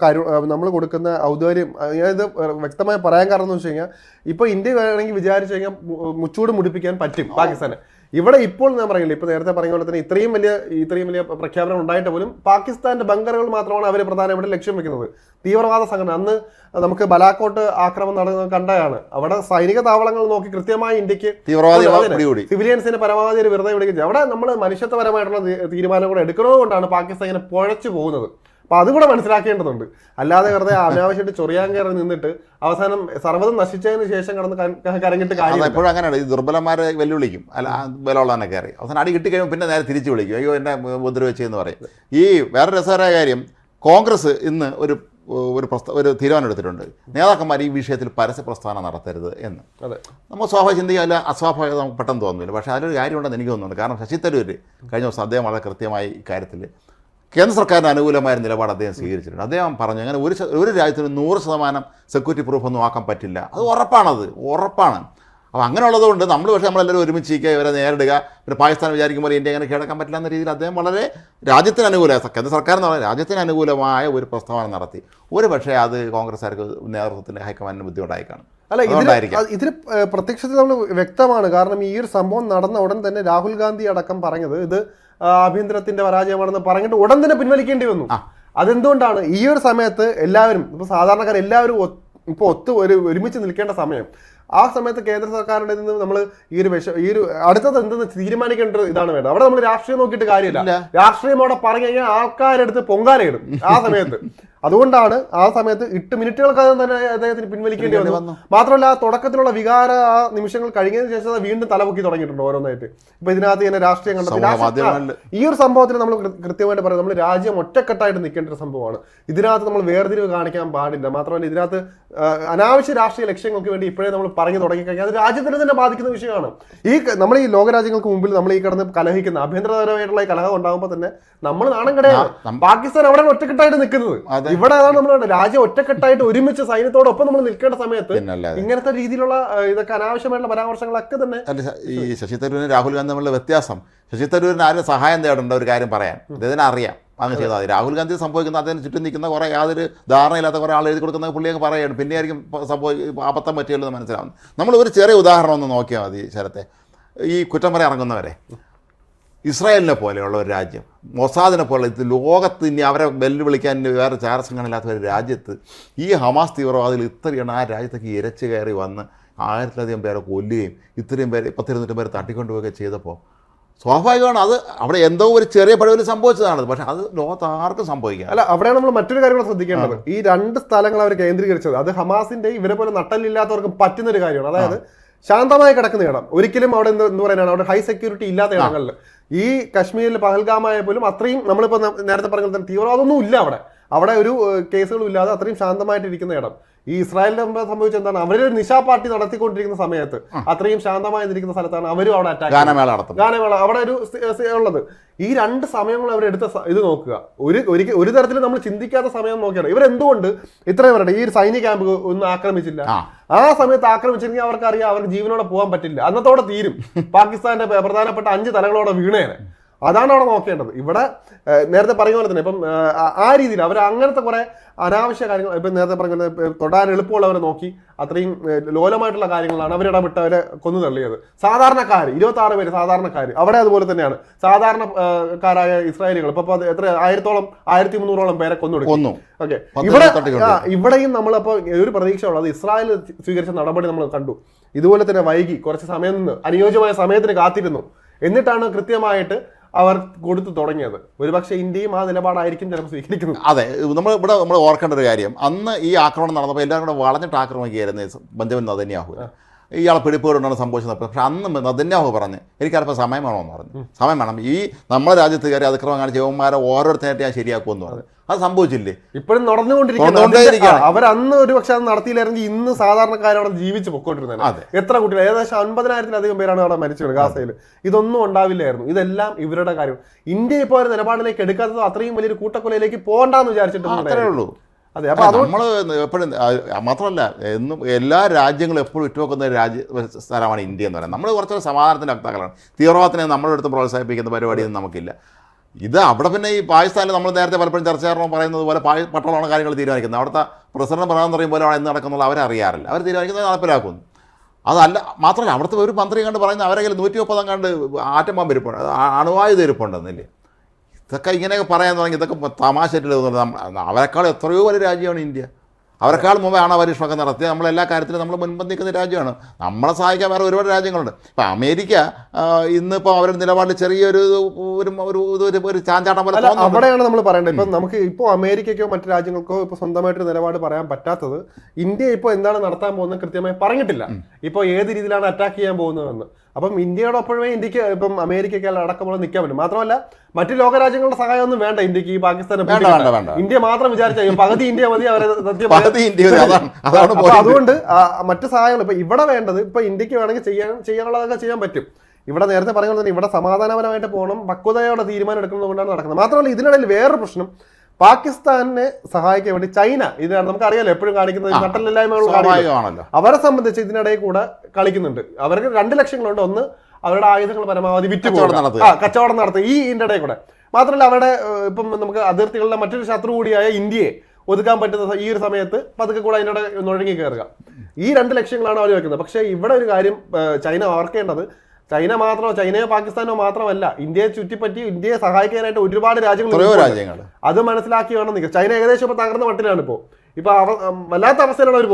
നമ്മൾ കൊടുക്കുന്ന ഔദാര്യം അതായത് വ്യക്തമായി പറയാൻ കാരണം എന്ന് വെച്ച് കഴിഞ്ഞാൽ ഇപ്പൊ ഇന്ത്യ വേണമെങ്കിൽ വിചാരിച്ചു കഴിഞ്ഞാൽ മുച്ചൂട് മുടിപ്പിക്കാൻ പറ്റും പാകിസ്ഥാന്. ഇവിടെ ഇപ്പോൾ ഞാൻ പറയുന്നില്ല. ഇപ്പോൾ നേരത്തെ പറഞ്ഞ പോലെ തന്നെ ഇത്രയും വലിയ ഇത്രയും വലിയ പ്രഖ്യാപനം ഉണ്ടായിട്ട് പോലും പാകിസ്ഥാന്റെ ബങ്കറുകൾ മാത്രമാണ് അവർ പ്രധാനമായിട്ട് ലക്ഷ്യം വെക്കുന്നത്. തീവ്രവാദ സംഘടന. അന്ന് നമുക്ക് ബലാക്കോട്ട് ആക്രമണം നടന്നത് കണ്ടതാണ്. അവിടെ സൈനിക താവളങ്ങൾ നോക്കി കൃത്യമായി ഇന്ത്യയ്ക്ക് സിവിലിയൻസിന് പരമാവധി ഒരു വെറുതെ വിളിക്കുന്നത് അവിടെ നമ്മൾ മനുഷ്യത്വപരമായിട്ടുള്ള തീരുമാനം കൂടെ എടുക്കണതുകൊണ്ടാണ് പാകിസ്ഥാൻ ഇങ്ങനെ പുഴച്ചു പോകുന്നത്. അപ്പൊ അതുകൂടെ മനസ്സിലാക്കേണ്ടതുണ്ട്. അല്ലാതെ വെറുതെ അനാവശ്യമായിട്ട് ചൊറിയാൻ കയറി നിന്നിട്ട് അവസാനം സർവതം നശിച്ചതിന് ശേഷം കടന്ന് കരങ്ങിട്ട് കാര്യം എപ്പോഴും അങ്ങനെയാണ്. ഈ ദുർബലന്മാരെ വെല്ലുവിളിക്കും. അല്ല ബലമുള്ളവനെ കയറി. അവസാനം അടി കിട്ടിക്കഴിയുമ്പോൾ പിന്നെ നേരെ തിരിച്ചു വിളിക്കും. അയ്യോ എന്നെ ഉപദ്രവിച്ചെന്ന് പറയും. ഈ വേറെ രസകരമായ കാര്യം കോൺഗ്രസ് ഇന്ന് ഒരു ഒരു പ്രസ്ത ഒരു തീരുമാനം എടുത്തിട്ടുണ്ട്. നേതാക്കന്മാർ ഈ വിഷയത്തിൽ പരസ്യ പ്രസ്ഥാനം നടത്തരുത് എന്ന്. അതെ. നമ്മൾ സ്വാഭാവിക ചിന്തിക്കുക അല്ല അസ്വാഭാവികത നമുക്ക് പെട്ടെന്ന് തോന്നുന്നില്ല പക്ഷേ അതിലൊരു കാര്യമുണ്ടെന്ന് എനിക്ക് തോന്നുന്നുണ്ട്. കാരണം ശശി തരൂർ കഴിഞ്ഞ ദിവസം അദ്ദേഹം വളരെ കൃത്യമായി ഇക്കാര്യത്തിൽ കേന്ദ്ര സർക്കാരിന് അനുകൂലമായ നിലപാട് അദ്ദേഹം സ്വീകരിച്ചിട്ടുണ്ട്. അദ്ദേഹം പറഞ്ഞു അങ്ങനെ ഒരു ഒരു രാജ്യത്തിന് നൂറ് ശതമാനം സെക്യൂരിറ്റി പ്രൂഫ് ഒന്നും ആക്കാൻ പറ്റില്ല. അത് ഉറപ്പാണത് ഉറപ്പാണ്. അപ്പോൾ അങ്ങനെയുള്ളത് കൊണ്ട് നമ്മൾ പക്ഷേ നമ്മളെല്ലാവരും ഒരുമിച്ച് ഇരിക്കുക ഇവരെ നേരിടുക. പിന്നെ പാകിസ്ഥാൻ വിചാരിക്കുമ്പോൾ ഇന്ത്യ അങ്ങനെ കീഴടക്കാൻ പറ്റില്ല എന്ന രീതിയിൽ അദ്ദേഹം വളരെ രാജ്യത്തിന് അനുകൂല കേന്ദ്ര സർക്കാർ എന്ന് പറയുന്നത് രാജ്യത്തിന് അനുകൂലമായ ഒരു പ്രസ്താവന നടത്തി. ഒരു പക്ഷേ അത് കോൺഗ്രസ്സുകാർക്ക് നേതൃത്വത്തിന്റെ ഹൈക്കമാൻഡിന് ബുദ്ധിമുട്ടായി കാണും അല്ല ഇതിന് ഇതിന് പ്രത്യക്ഷത്തിൽ നമ്മൾ വ്യക്തമാണ്. കാരണം ഈ ഒരു സംഭവം നടന്ന ഉടൻ തന്നെ രാഹുൽ ഗാന്ധി അടക്കം പറഞ്ഞത് ഇത് ആഭ്യന്തരത്തിന്റെ പരാജയമാണെന്ന് പറഞ്ഞിട്ട് ഉടൻ തന്നെ പിൻവലിക്കേണ്ടി വന്നു. അതെന്തുകൊണ്ടാണ് ഈ ഒരു സമയത്ത് എല്ലാവരും ഇപ്പൊ സാധാരണക്കാർ എല്ലാവരും ഇപ്പൊ ഒത്തു ഒരു ഒരുമിച്ച് നിൽക്കേണ്ട സമയം. ആ സമയത്ത് കേന്ദ്ര സർക്കാരിന്റെ നിന്ന് നമ്മൾ ഈ ഒരു വിഷ ഈ ഒരു അടുത്തത് എന്തെന്ന് തീരുമാനിക്കേണ്ട ഒരു ഇതാണ് വേണ്ടത്. അവിടെ നമ്മൾ രാഷ്ട്രീയം നോക്കിയിട്ട് കാര്യമില്ല. രാഷ്ട്രീയം അവിടെ പറഞ്ഞു കഴിഞ്ഞാൽ ആൾക്കാരെടുത്ത് പൊങ്കാലയിടും ആ സമയത്ത്. അതുകൊണ്ടാണ് ആ സമയത്ത് എട്ട് മിനിറ്റുകൾക്കകം തന്നെ അദ്ദേഹത്തിന് പിൻവലിക്കേണ്ടി വന്നു. മാത്രമല്ല ആ തുടക്കത്തിലുള്ള വികാര ആ നിമിഷങ്ങൾ കഴിഞ്ഞതിന് ശേഷം വീണ്ടും തലപൊക്കി തുടങ്ങിയിട്ടുണ്ട് ഓരോന്നായിട്ട്. ഇപ്പൊ ഇതിനകത്ത് തന്നെ രാഷ്ട്രീയം കണ്ടെത്തി. ഈ ഒരു സംഭവത്തിൽ നമ്മൾ കൃത്യമായിട്ട് പറയാം. നമ്മൾ രാജ്യം ഒറ്റക്കെട്ടായിട്ട് നിൽക്കേണ്ട ഒരു സംഭവമാണ്. ഇതിനകത്ത് നമ്മൾ വേർതിരിവ് കാണിക്കാൻ പാടില്ല. മാത്രമല്ല ഇതിനകത്ത് അനാവശ്യ രാഷ്ട്രീയ ലക്ഷ്യങ്ങൾക്ക് വേണ്ടി ഇപ്പോഴേ നമ്മൾ പറഞ്ഞു തുടങ്ങി തുടങ്ങിക്കഴിഞ്ഞാൽ അത് രാജ്യത്തിന് തന്നെ ബാധിക്കുന്ന വിഷയമാണ്. ഈ നമ്മൾ ഈ ലോകരാജ്യങ്ങൾക്ക് മുമ്പിൽ നമ്മൾ ഈ കിടന്ന് കലഹിക്കുന്ന ആഭ്യന്തരപരമായിട്ടുള്ള ഈ കലഹം ഉണ്ടാകുമ്പോൾ തന്നെ നമ്മൾ നാണം കിടയാണ് പാകിസ്ഥാൻ അവിടെ ഒറ്റക്കെട്ടായിട്ട് നിൽക്കുന്നത്. ഇവിടെ അതാണ് നമ്മൾ കണ്ടത്. രാജ്യം ഒറ്റക്കെട്ടായിട്ട് ഒരുമിച്ച് സൈന്യത്തോടൊപ്പം നമ്മൾ നിൽക്കേണ്ട സമയത്ത് ഇങ്ങനത്തെ രീതിയിലുള്ള ഇതൊക്കെ അനാവശ്യമായിട്ടുള്ള പരാമർശങ്ങളൊക്കെ തന്നെ ഈ ശശി തരൂരിനും രാഹുൽ ഗാന്ധി തമ്മിലുള്ള വ്യത്യാസം. ശശി തരൂരിന് ആരും സഹായം തേടേണ്ട ഒരു കാര്യം പറയാൻ. അദ്ദേഹത്തിന് അറിയാം. അങ്ങ് ചെയ്താൽ മതി. രാഹുൽ ഗാന്ധി സംഭവിക്കുന്ന അതിന് ചുറ്റും നിൽക്കുന്ന കുറേ യാതൊരു ധാരണയില്ലാത്ത കുറേ ആൾ എഴുതി കൊടുക്കുന്ന പുള്ളി അങ്ങ് പറയുകയാണ്. പിന്നെ ആയിരിക്കും സംഭവിക്കും അബദ്ധം പറ്റിയല്ലോ എന്ന് മനസ്സിലാവും നമ്മൾ ഒരു ചെറിയ ഉദാഹരണം ഒന്ന് നോക്കിയാൽ മതി ശരത്തെ. ഈ കുറ്റം പറയാൻ ഇറങ്ങുന്നവരെ. ഇസ്രായേലിനെ പോലെയുള്ള ഒരു രാജ്യം. മൊസാദിനെ പോലെ ഇത് ലോകത്ത് ഇനി അവരെ വെല്ലുവിളിക്കാൻ ഇനി വേറെ ചാരസംഘടനയില്ലാത്ത ഒരു രാജ്യത്ത് ഈ ഹമാസ് തീവ്രവാദികൾ ഇത്രയാണ് ആ രാജ്യത്തേക്ക് ഇരച്ചു കയറി വന്ന് ആയിരത്തിലധികം പേരെ കൊല്ലുകയും ഇത്രയും പേര് പത്തിരുന്നൂറ്റം പേരെ തട്ടിക്കൊണ്ടുപോവുകയൊക്കെ ചെയ്തപ്പോൾ സ്വാഭാവികമാണ് അത് അവിടെ എന്തോ ഒരു ചെറിയ പഴവിൽ സംഭവിച്ചതാണത്. പക്ഷെ അത് ലോകത്ത് ആർക്കും സംഭവിക്കാം അല്ല അവിടെയാണ് നമ്മൾ മറ്റൊരു കാര്യം ശ്രദ്ധിക്കേണ്ടത്. ഈ രണ്ട് സ്ഥലങ്ങൾ അവർ കേന്ദ്രീകരിച്ചത്. അത് ഹമാസിന്റെ ഇവരെ പോലെ നട്ടലില്ലാത്തവർക്കും പറ്റുന്ന ഒരു കാര്യമാണ്. അതായത് ശാന്തമായി കിടക്കുന്ന ഇടം. ഒരിക്കലും അവിടെ എന്ത് പറയാനാണ്? അവിടെ ഹൈ സെക്യൂരിറ്റി ഇല്ലാത്ത ഇടങ്ങളിൽ. ഈ കശ്മീരിൽ പഹൽഗാമായ പോലും അത്രയും നമ്മളിപ്പോൾ നേരത്തെ പറഞ്ഞ തീവ്രവാദമൊന്നും ഇല്ല അവിടെ. അവിടെ ഒരു കേസുകളും ഇല്ലാതെ അത്രയും ശാന്തമായിട്ടിരിക്കുന്ന ഇടം. ഈ ഇസ്രായേലിന്റെ മുമ്പ് സംഭവിച്ചത് എന്താണ്? അവരൊരു നിശാ പാർട്ടി നടത്തിക്കൊണ്ടിരിക്കുന്ന സമയത്ത് അത്രയും ശാന്തമായി നിൽക്കുന്ന സ്ഥലത്താണ് അവരും അവിടെ അറ്റാക്ക് ഗാനമേള ഗാനമേള. അവിടെ ഒരു ഉള്ളത്. ഈ രണ്ട് സമയങ്ങൾ അവർ എടുത്ത ഇത് നോക്കുക. ഒരു ഒരിക്കൽ ഒരു തരത്തിൽ നമ്മൾ ചിന്തിക്കാത്ത സമയം നോക്കിയാണ്. ഇവരെന്തുകൊണ്ട് ഇത്രയും പറയട്ടെ ഈ ഒരു സൈനിക ക്യാമ്പ് ഒന്നും ആക്രമിച്ചില്ല. ആ. സമയത്ത് ആക്രമിച്ചിരുന്നെങ്കിൽ അവർക്കറിയാം അവർക്ക് ജീവനോടെ പോകാൻ പറ്റില്ല. അന്നത്തോടെ തീരും. പാകിസ്ഥാന്റെ പ്രധാനപ്പെട്ട അഞ്ച് തലങ്ങളോടെ വീണേനെ. അതാണ് അവിടെ നോക്കേണ്ടത്. ഇവിടെ നേരത്തെ പറഞ്ഞ പോലെ തന്നെ ഇപ്പം ആ- രീതിയിൽ അവർ അങ്ങനത്തെ കുറെ അനാവശ്യ കാര്യങ്ങൾ ഇപ്പം നേരത്തെ പറഞ്ഞ പോലെ തൊടാൻ എളുപ്പമുള്ളവരെ നോക്കി അത്രയും ലോലമായിട്ടുള്ള കാര്യങ്ങളാണ് അവരിടപെട്ട് വിട്ടവരെ കൊന്നു തള്ളിയത്. സാധാരണക്കാർ ഇരുപത്തി ആറ് പേര് സാധാരണക്കാർ അവിടെ അതുപോലെ തന്നെയാണ്. സാധാരണക്കാരായ ഇസ്രായേലികൾ ഇപ്പൊ എത്ര ആയിരത്തോളം ആയിരത്തി മുന്നൂറോളം പേരെ കൊന്നു ഓക്കെ. ഇവിടെ ഇവിടെയും നമ്മളപ്പോൾ ഒരു പ്രതീക്ഷ ഉള്ളത് ഇസ്രായേൽ സ്വീകരിച്ച നടപടി നമ്മൾ കണ്ടു. ഇതുപോലെ തന്നെ വൈകി കുറച്ച് സമയം നിന്ന് അനുയോജ്യമായ സമയത്തിന് കാത്തിരുന്നു. എന്നിട്ടാണ് കൃത്യമായിട്ട് അവർ കൊടുത്തു തുടങ്ങിയത്. ഒരുപക്ഷെ ഇന്ത്യയും ആ നിലപാടായിരിക്കും ചിലപ്പോൾ സ്വീകരിക്കുന്നത്. അതെ നമ്മൾ ഇവിടെ നമ്മൾ ഓർക്കേണ്ട ഒരു കാര്യം. അന്ന് ഈ ആക്രമണം നടന്നപ്പോൾ എല്ലാവരും കൂടെ വളഞ്ഞിട്ട് ആക്രമിക്കുകയായിരുന്നു ബെഞ്ചമിൻ നദന്യാഹു ഇയാളെ പിടിപ്പുകൊണ്ടാണ് സംഭവിച്ചത്. പക്ഷെ അന്ന് നദന്യാഹു പറഞ്ഞ് എനിക്കറിപ്പോൾ സമയം വേണമെന്ന് പറഞ്ഞു. സമയം വേണം. ഈ നമ്മുടെ രാജ്യത്ത് കയറി അതിക്രമം കാണിച്ച യവന്മാരെ ഓരോരുത്തരായിട്ട് ഞാൻ ശരിയാക്കുമെന്ന് പറഞ്ഞു. അത്. സംഭവിച്ചില്ലേ? ഇപ്പോഴും നടന്നുകൊണ്ടിരിക്കുന്നു. അവർ അന്ന് ഒരു പക്ഷെ അത് നടത്തിയില്ലായിരുന്നെങ്കിൽ ഇന്ന് സാധാരണക്കാരവിടെ ജീവിച്ച് പൊക്കോണ്ടിരുന്നത് അതെ. എത്ര കുട്ടികൾ ഏകദേശം അൻപതിനായിരത്തിലധികം പേരാണ് അവിടെ മരിച്ചത് ഗാസയിൽ ഇതൊന്നും ഉണ്ടാവില്ലായിരുന്നു. ഇതെല്ലാം ഇവരുടെ കാര്യം. ഇന്ത്യ ഇപ്പോൾ ഒരു നിലപാടിലേക്ക് എടുക്കാത്തത് അത്രയും വലിയൊരു കൂട്ടക്കൊലയിലേക്ക് പോകണ്ടെന്ന് വിചാരിച്ചിട്ടുണ്ട് അത്രേ ഉള്ളൂ. അതെ അപ്പോൾ നമ്മൾ എപ്പോഴും മാത്രമല്ല എന്നും എല്ലാ രാജ്യങ്ങളും എപ്പോഴും ഇട്ടുവെക്കുന്ന ഒരു രാജ്യ സ്ഥലമാണ് ഇന്ത്യ എന്ന് പറയുന്നത്. നമ്മൾ കുറച്ചൊരു സമാധാനത്തിന്റെ വക്താക്കളാണ്. തീവ്രവാദത്തിനെ നമ്മുടെ അടുത്ത് പ്രോത്സാഹിപ്പിക്കുന്ന പരിപാടിയൊന്നും നമുക്കില്ല. ഇത് അവിടെ പിന്നെ ഈ പാകിസ്ഥാനിൽ നമ്മൾ നേരത്തെ പലപ്പോഴും ചർച്ച പറയുന്നത് പോലെ പാ പട്ടണമാണ് കാര്യങ്ങൾ തീരുമാനിക്കുന്നത്. അവിടുത്തെ പ്രസിഡന്റ് പറയാൻ പറയും പോലെ എന്ത് നടക്കുന്നുള്ള അവരറിയാറില്ല അവർ തീരുമാനിക്കുന്നത് നടപ്പിലാക്കുന്നു. അതല്ല മാത്രമല്ല അവിടുത്തെ ഒരു മന്ത്രി കണ്ട് പറയുന്നത് അവരെങ്കിലും നൂറ്റി മുപ്പതാം കണ്ട് ആറ്റം ബോംബ് ഇരിപ്പുണ്ട്. അണുവായുധ ഇരിപ്പുണ്ടെന്നില്ലേ? ഇതൊക്കെ ഇങ്ങനെയൊക്കെ പറയാൻ തുടങ്ങി ഇതൊക്കെ തമാശയായിട്ട് അവരെക്കാൾ എത്രയോ വലിയ രാജ്യമാണ് ഇന്ത്യ. അവരെക്കാൾ മുമ്പാണ് പരീക്ഷണമൊക്കെ നടത്തിയത്. നമ്മളെല്ലാ കാര്യത്തിലും നമ്മൾ മുൻപന്തി നിൽക്കുന്ന രാജ്യമാണ്. നമ്മളെ സഹായിക്കാൻ വേറെ ഒരുപാട് രാജ്യങ്ങളുണ്ട്. ഇപ്പം അമേരിക്ക ഇന്നിപ്പോൾ അവരുടെ നിലപാടിൽ ചെറിയൊരു ഒരു ഒരു ഒരു ഒരു ചാഞ്ചാട്ടം പോലെ അവിടെയാണ് നമ്മൾ പറയേണ്ടത്. ഇപ്പം നമുക്ക് ഇപ്പോൾ അമേരിക്കയ്ക്കോ മറ്റു രാജ്യങ്ങൾക്കോ ഇപ്പോൾ സ്വന്തമായിട്ട് നിലപാട് പറയാൻ പറ്റാത്തത് ഇന്ത്യ ഇപ്പോൾ എന്താണ് നടത്താൻ പോകുന്നത് കൃത്യമായി പറഞ്ഞിട്ടില്ല. ഇപ്പോൾ ഏത് രീതിയിലാണ് അറ്റാക്ക് ചെയ്യാൻ പോകുന്നതെന്ന്. അപ്പം ഇന്ത്യയോടൊപ്പമേ ഇന്ത്യയ്ക്ക് ഇപ്പം അമേരിക്കയ്ക്ക് അടക്കമുള്ള നിൽക്കാൻ പറ്റും. മാത്രമല്ല മറ്റു ലോകരാജ്യങ്ങളുടെ സഹായം ഒന്നും വേണ്ട ഇന്ത്യയ്ക്ക് ഈ പാകിസ്ഥാനെ ഇന്ത്യ മാത്രം വിചാരിച്ചാൽ പകുതി ഇന്ത്യ മതി അവരെ. അതുകൊണ്ട് മറ്റു സഹായങ്ങൾ ഇപ്പൊ ഇവിടെ വേണ്ടത് ഇപ്പൊ ഇന്ത്യയ്ക്ക് വേണമെങ്കിൽ ചെയ്യാൻ ചെയ്യാനുള്ളതൊക്കെ ചെയ്യാൻ പറ്റും. ഇവിടെ നേരത്തെ പറഞ്ഞ പോലെ തന്നെ ഇവിടെ സമാധാനപരമായിട്ട് പോകണം പക്വതയോടെ തീരുമാനം എടുക്കുന്നത് കൊണ്ടാണ് നടക്കുന്നത്. മാത്രമല്ല ഇതിനിടയിൽ വേറൊരു പ്രശ്നം പാകിസ്ഥാനെ സഹായിക്കാൻ വേണ്ടി ചൈന ഇതിനാണ് നമുക്കറിയാലോ എപ്പോഴും കാണിക്കുന്നത് നട്ടലില്ലായ്മ നട്ടലില്ലായ്മകൾ അവരെ സംബന്ധിച്ച് ഇതിനിടയിൽ കൂടെ കളിക്കുന്നുണ്ട്. അവർക്ക് രണ്ട് ലക്ഷ്യങ്ങളുണ്ട്. ഒന്ന് അവരുടെ ആയുധങ്ങൾ പരമാവധി വിറ്റ് കച്ചവടം. നടത്തുക. ആ കച്ചവടം നടത്തുക. ഈ ഇതിന്റെ ഇടയിൽ കൂടെ. മാത്രമല്ല അവരുടെ ഇപ്പം നമുക്ക് അതിർത്തികളിലെ മറ്റൊരു ശത്രു കൂടിയായ ഇന്ത്യയെ ഒതുക്കാൻ പറ്റുന്ന ഈ ഒരു സമയത്ത് പതുക്കെ കൂടെ അതിന്റെ നുഴങ്ങി കയറുക. ഈ രണ്ട് ലക്ഷ്യങ്ങളാണ് അവർ വെക്കുന്നത്. പക്ഷേ ഇവിടെ ഒരു കാര്യം ചൈന ഓർക്കേണ്ടത്. ചൈന മാത്രമോ ചൈനയോ പാകിസ്ഥാനോ മാത്രമല്ല ഇന്ത്യയെ ചുറ്റിപ്പറ്റി ഇന്ത്യയെ സഹായിക്കാനായിട്ട് ഒരുപാട് രാജ്യങ്ങൾ രാജ്യങ്ങൾ. അത് മനസ്സിലാക്കി വേണം നിൽക്കുക ചൈന ഏകദേശം ഇപ്പോൾ തകർന്ന മട്ടിലാണ് ഇപ്പോ ഇപ്പൊ വല്ലാത്ത അവസ്ഥയിലാണ് അവർ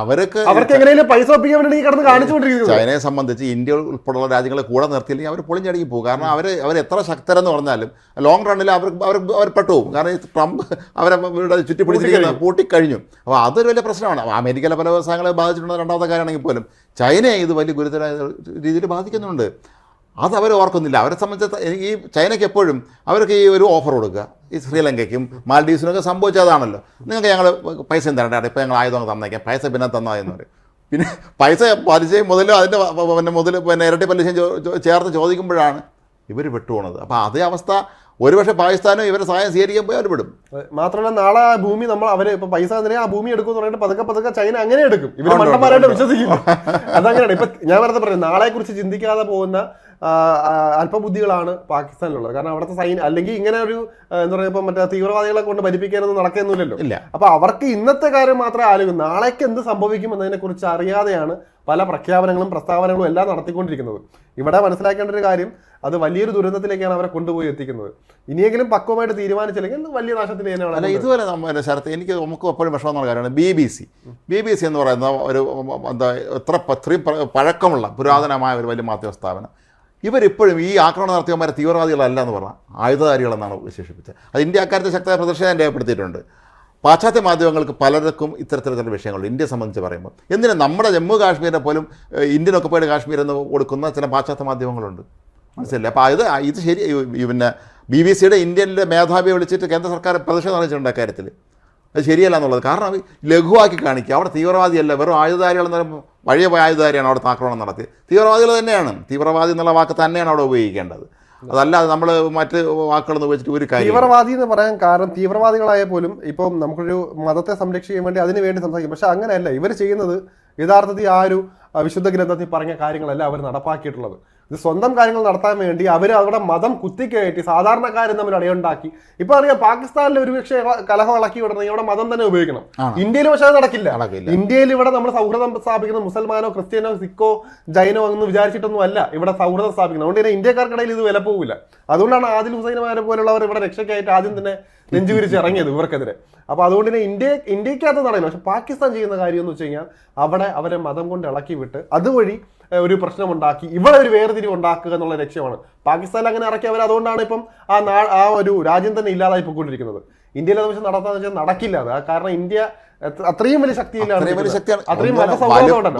അവർക്ക് അവർക്ക് എങ്ങനെയും പൈസ ഒപ്പിക്കാൻ വേണ്ടി ഈ കാണിച്ചുകൊണ്ടിരിക്കുന്നത് ചൈനയെ സംബന്ധിച്ച് ഇന്ത്യ ഉൾപ്പെടെയുള്ള രാജ്യങ്ങളെ കൂടെ നിർത്തിയില്ലെങ്കിൽ അവർ പൊളിഞ്ഞടങ്ങി പോകും. കാരണം അവർ അവർ എത്ര ശക്തരെന്ന് പറഞ്ഞാലും ലോങ് റണ്ണിൽ അവർ അവർ അവർ പെട്ടുപോകും കാരണം ട്രംപ് അവരെ ഇവിടെ ചുറ്റിപ്പിടിച്ചിരിക്കുന്ന പൂട്ടിക്കഴിഞ്ഞു. അപ്പോൾ അതൊരു വലിയ പ്രശ്നമാണ്. അമേരിക്കയിലെ പല വ്യവസായങ്ങളെ ബാധിച്ചിട്ടുണ്ട് രണ്ടാമത്തെ കാര്യമാണെങ്കിൽ പോലും ചൈനയെ ഇത് വലിയ ഗുരുതര രീതിയിൽ ബാധിക്കുന്നുണ്ട്. അത് അവർ ഓർക്കുന്നില്ല അവരെ സംബന്ധിച്ച് എനിക്ക് ഈ ചൈനയ്ക്ക് എപ്പോഴും അവർക്ക് ഈ ഒരു ഓഫർ കൊടുക്കുക. ഈ ശ്രീലങ്കയ്ക്കും മാൽഡീവ്സിനൊക്കെ സംഭവിച്ചതാണല്ലോ നിങ്ങൾക്ക് ഞങ്ങൾ പൈസ തരണ്ട ഇപ്പോൾ ഞങ്ങൾ ആയുധങ്ങൾ തന്നേക്കാം. പൈസ പിന്നെ തന്നാൽ തന്നതെന്ന് പറയും. പിന്നെ പൈസ പലിശയും മുതലും അതിന്റെ പിന്നെ മുതൽ പിന്നെ ഇരട്ടി പലിശയും ചേർത്ത് ചോദിക്കുമ്പോഴാണ് ഇവർ വിട്ടുപോണത് അപ്പോൾ അതേ അവസ്ഥ ഒരുപക്ഷെ പാകിസ്ഥാനും ഇവരെ സഹായം സ്വീകരിക്കാൻ പോയി അവർ വിടും മാത്രമല്ല നാളെ ആ ഭൂമി നമ്മൾ അവർ ഇപ്പൊ പൈസ തന്നെ ആ ഭൂമി എടുക്കും എന്ന് പറഞ്ഞിട്ട് പതുക്കെ പതുക്കെ ചൈന അങ്ങനെ എടുക്കും. ഇവർ മണ്ടന്മാരായിട്ട് വിശ്വസിക്കും വിശ്വസിക്കുന്നു അതങ്ങനെയാണ്. ഇപ്പൊ ഞാൻ വെറുതെ പറയും നാളെ കുറിച്ച് ചിന്തിക്കാതെ പോകുന്ന അല്പബുദ്ധികളാണ് പാകിസ്ഥാനിലുള്ളത്. കാരണം അവിടുത്തെ സൈന്യം അല്ലെങ്കിൽ ഇങ്ങനെ ഒരു എന്താ പറയുക ഇപ്പം മറ്റേ തീവ്രവാദികളെ കൊണ്ട് ഭരിപ്പിക്കാനൊന്നും നടക്കുന്നില്ലല്ലോ. ഇല്ല. അപ്പൊ അവർക്ക് ഇന്നത്തെ കാര്യം മാത്രമേ ആലോചിക്കും. നാളേക്ക് എന്ത് സംഭവിക്കും എന്നതിനെ കുറിച്ച് അറിയാതെയാണ് പല പ്രഖ്യാപനങ്ങളും പ്രസ്താവനകളും എല്ലാം നടത്തിക്കൊണ്ടിരിക്കുന്നത്. ഇവിടെ മനസ്സിലാക്കേണ്ട ഒരു കാര്യം അത് വലിയൊരു ദുരന്തത്തിലേക്കാണ് അവരെ കൊണ്ടുപോയി എത്തിക്കുന്നത്. ഇനിയെങ്കിലും പക്വമായിട്ട് തീരുമാനിച്ചില്ലെങ്കിൽ വലിയ നാശത്തിന് അല്ല തന്നെയാണ് ഇതുവരെ നമ്മൾ ശരത്ത് എനിക്ക് നമുക്ക് എപ്പോഴും വിഷമം കാര്യമാണ് B B C. B B C എന്ന് പറയുന്ന ഒരു എന്താ എത്ര പ- ഇത്രയും പഴക്കമുള്ള പുരാതനമായ ഒരു വലിയ മാധ്യമ സ്ഥാപനം. ഇവരിപ്പോഴും ഈ ആക്രമണം നടത്തിയവന്മാരെ തീവ്രവാദികളല്ല എന്ന് പറഞ്ഞാൽ ആയുധധാരികളെന്നാണ് വിശേഷിപ്പിച്ചത്. അത് ഇന്ത്യ അക്കാര്യത്തെ ശക്തമായ പ്രതിഷേധം രേഖപ്പെടുത്തിയിട്ടുണ്ട്. പാശ്ചാത്യ മാധ്യമങ്ങൾക്ക് പലർക്കും ഇത്തരത്തിലുള്ള വിഷയങ്ങളുണ്ട്. ഇന്ത്യയെ സംബന്ധിച്ച് പറയുമ്പോൾ എന്തിനാ നമ്മുടെ ജമ്മു കാശ്മീരിനെ പോലും ഇന്ത്യൻ ഒക്കപ്പേഡ് കാശ്മീർ എന്ന് കൊടുക്കുന്ന ചില പാശ്ചാത്യ മാധ്യമങ്ങളുണ്ട്? മനസ്സിലായില്ലേ? അപ്പോൾ ഇത് ഇത് ശരി പിന്നെ ബി ബി സിയുടെ ഇന്ത്യനിലെ മേധാവിയെ വിളിച്ചിട്ട് കേന്ദ്ര സർക്കാർ പ്രതിഷേധം അറിയിച്ചിട്ടുണ്ട് അക്കാര്യത്തിൽ അത് ശരിയല്ല എന്നുള്ളത്. കാരണം ലഘുവാക്കി കാണിക്കുക. അവിടെ തീവ്രവാദിയല്ല. വെറും ആയുധധാരികൾ എന്ന് പറയുമ്പോൾ വഴിയ ആയുധധാരിയാണ് അവിടെ ആക്രമണം നടത്തിയത്. തീവ്രവാദികൾ തന്നെയാണ്. തീവ്രവാദി എന്നുള്ള വാക്ക് തന്നെയാണ് അവിടെ ഉപയോഗിക്കേണ്ടത്. അതല്ലാതെ നമ്മൾ മറ്റ് വാക്കുകളൊന്നും ഉപയോഗിച്ചിട്ട് ഒരു കാര്യം തീവ്രവാദി എന്ന് പറയാൻ കാരണം തീവ്രവാദികളായ പോലും ഇപ്പം നമുക്കൊരു മതത്തെ സംരക്ഷിക്കാൻ വേണ്ടി അതിന് വേണ്ടി സംസാരിക്കും. പക്ഷെ അങ്ങനെയല്ല. ഇവർ ചെയ്യുന്നത് യഥാർത്ഥത്തിൽ ആ ഒരു വിശുദ്ധ ഗ്രന്ഥത്തിൽ പറഞ്ഞ കാര്യങ്ങളല്ല അവർ നടപ്പാക്കിയിട്ടുള്ളത്. ഇത് സ്വന്തം കാര്യങ്ങൾ നടത്താൻ വേണ്ടി അവർ അവരുടെ മതം കുത്തിക്കയറ്റി സാധാരണക്കാരും തമ്മിൽ അടയുണ്ടാക്കി. ഇപ്പൊ അറിയാം പാകിസ്ഥാനിൽ ഒരുപക്ഷെ കലഹം ഇളക്കി വിടണമെങ്കിൽ ഇവിടെ മതം തന്നെ ഉപയോഗിക്കണം. ഇന്ത്യയിൽ പക്ഷേ അത് നടക്കില്ല. ഇന്ത്യയിൽ ഇവിടെ നമ്മൾ സൗഹൃദം സ്ഥാപിക്കുന്ന മുസൽമാനോ ക്രിസ്ത്യനോ സിക്കോ ജൈനോ എന്ന് വിചാരിച്ചിട്ടൊന്നും അല്ല ഇവിടെ സൗഹൃദം സ്ഥാപിക്കുന്നത്. അതുകൊണ്ട് തന്നെ ഇന്ത്യക്കാർക്കിടയിൽ ഇത് വില പോകില്ല അതുകൊണ്ടാണ് ആദിൽ ഹുസൈനമാരെ പോലുള്ളവർ ഇവിടെ രക്ഷയ്ക്കായിട്ട് ആദ്യം തന്നെ നെഞ്ചുവിരിച്ച് ഇറങ്ങിയത് ഇവർക്കെതിരെ. അപ്പൊ അതുകൊണ്ട് തന്നെ ഇന്ത്യ ഇന്ത്യക്കകത്ത് നടക്കില്ല. പക്ഷെ പാകിസ്ഥാൻ ചെയ്യുന്ന കാര്യം എന്ന് വെച്ച് കഴിഞ്ഞാൽ അവിടെ അവരെ മതം കൊണ്ട് ഇളക്കി വിട്ട് അതുവഴി ഒരു പ്രശ്നമുണ്ടാക്കി ഇവിടെ ഒരു വേർതിരിവ് ഉണ്ടാക്കുക എന്നുള്ള ലക്ഷ്യമാണ്. പാകിസ്ഥാൻ അങ്ങനെ ഇറക്കി അവർ അതുകൊണ്ടാണ് ഇപ്പം ആ നാ ആ ഒരു രാജ്യം തന്നെ ഇല്ലാതായി പോയിക്കൊണ്ടിരിക്കുന്നത്. ഇന്ത്യയിൽ അത് പക്ഷെ നടത്താന്ന് വെച്ചാൽ നടക്കില്ല അത്. കാരണം ഇന്ത്യ അത്രയും വലിയ ശക്തിയിലാണ് അത്രയും വലിയ. ശക്തിയാണ്. അത്രയും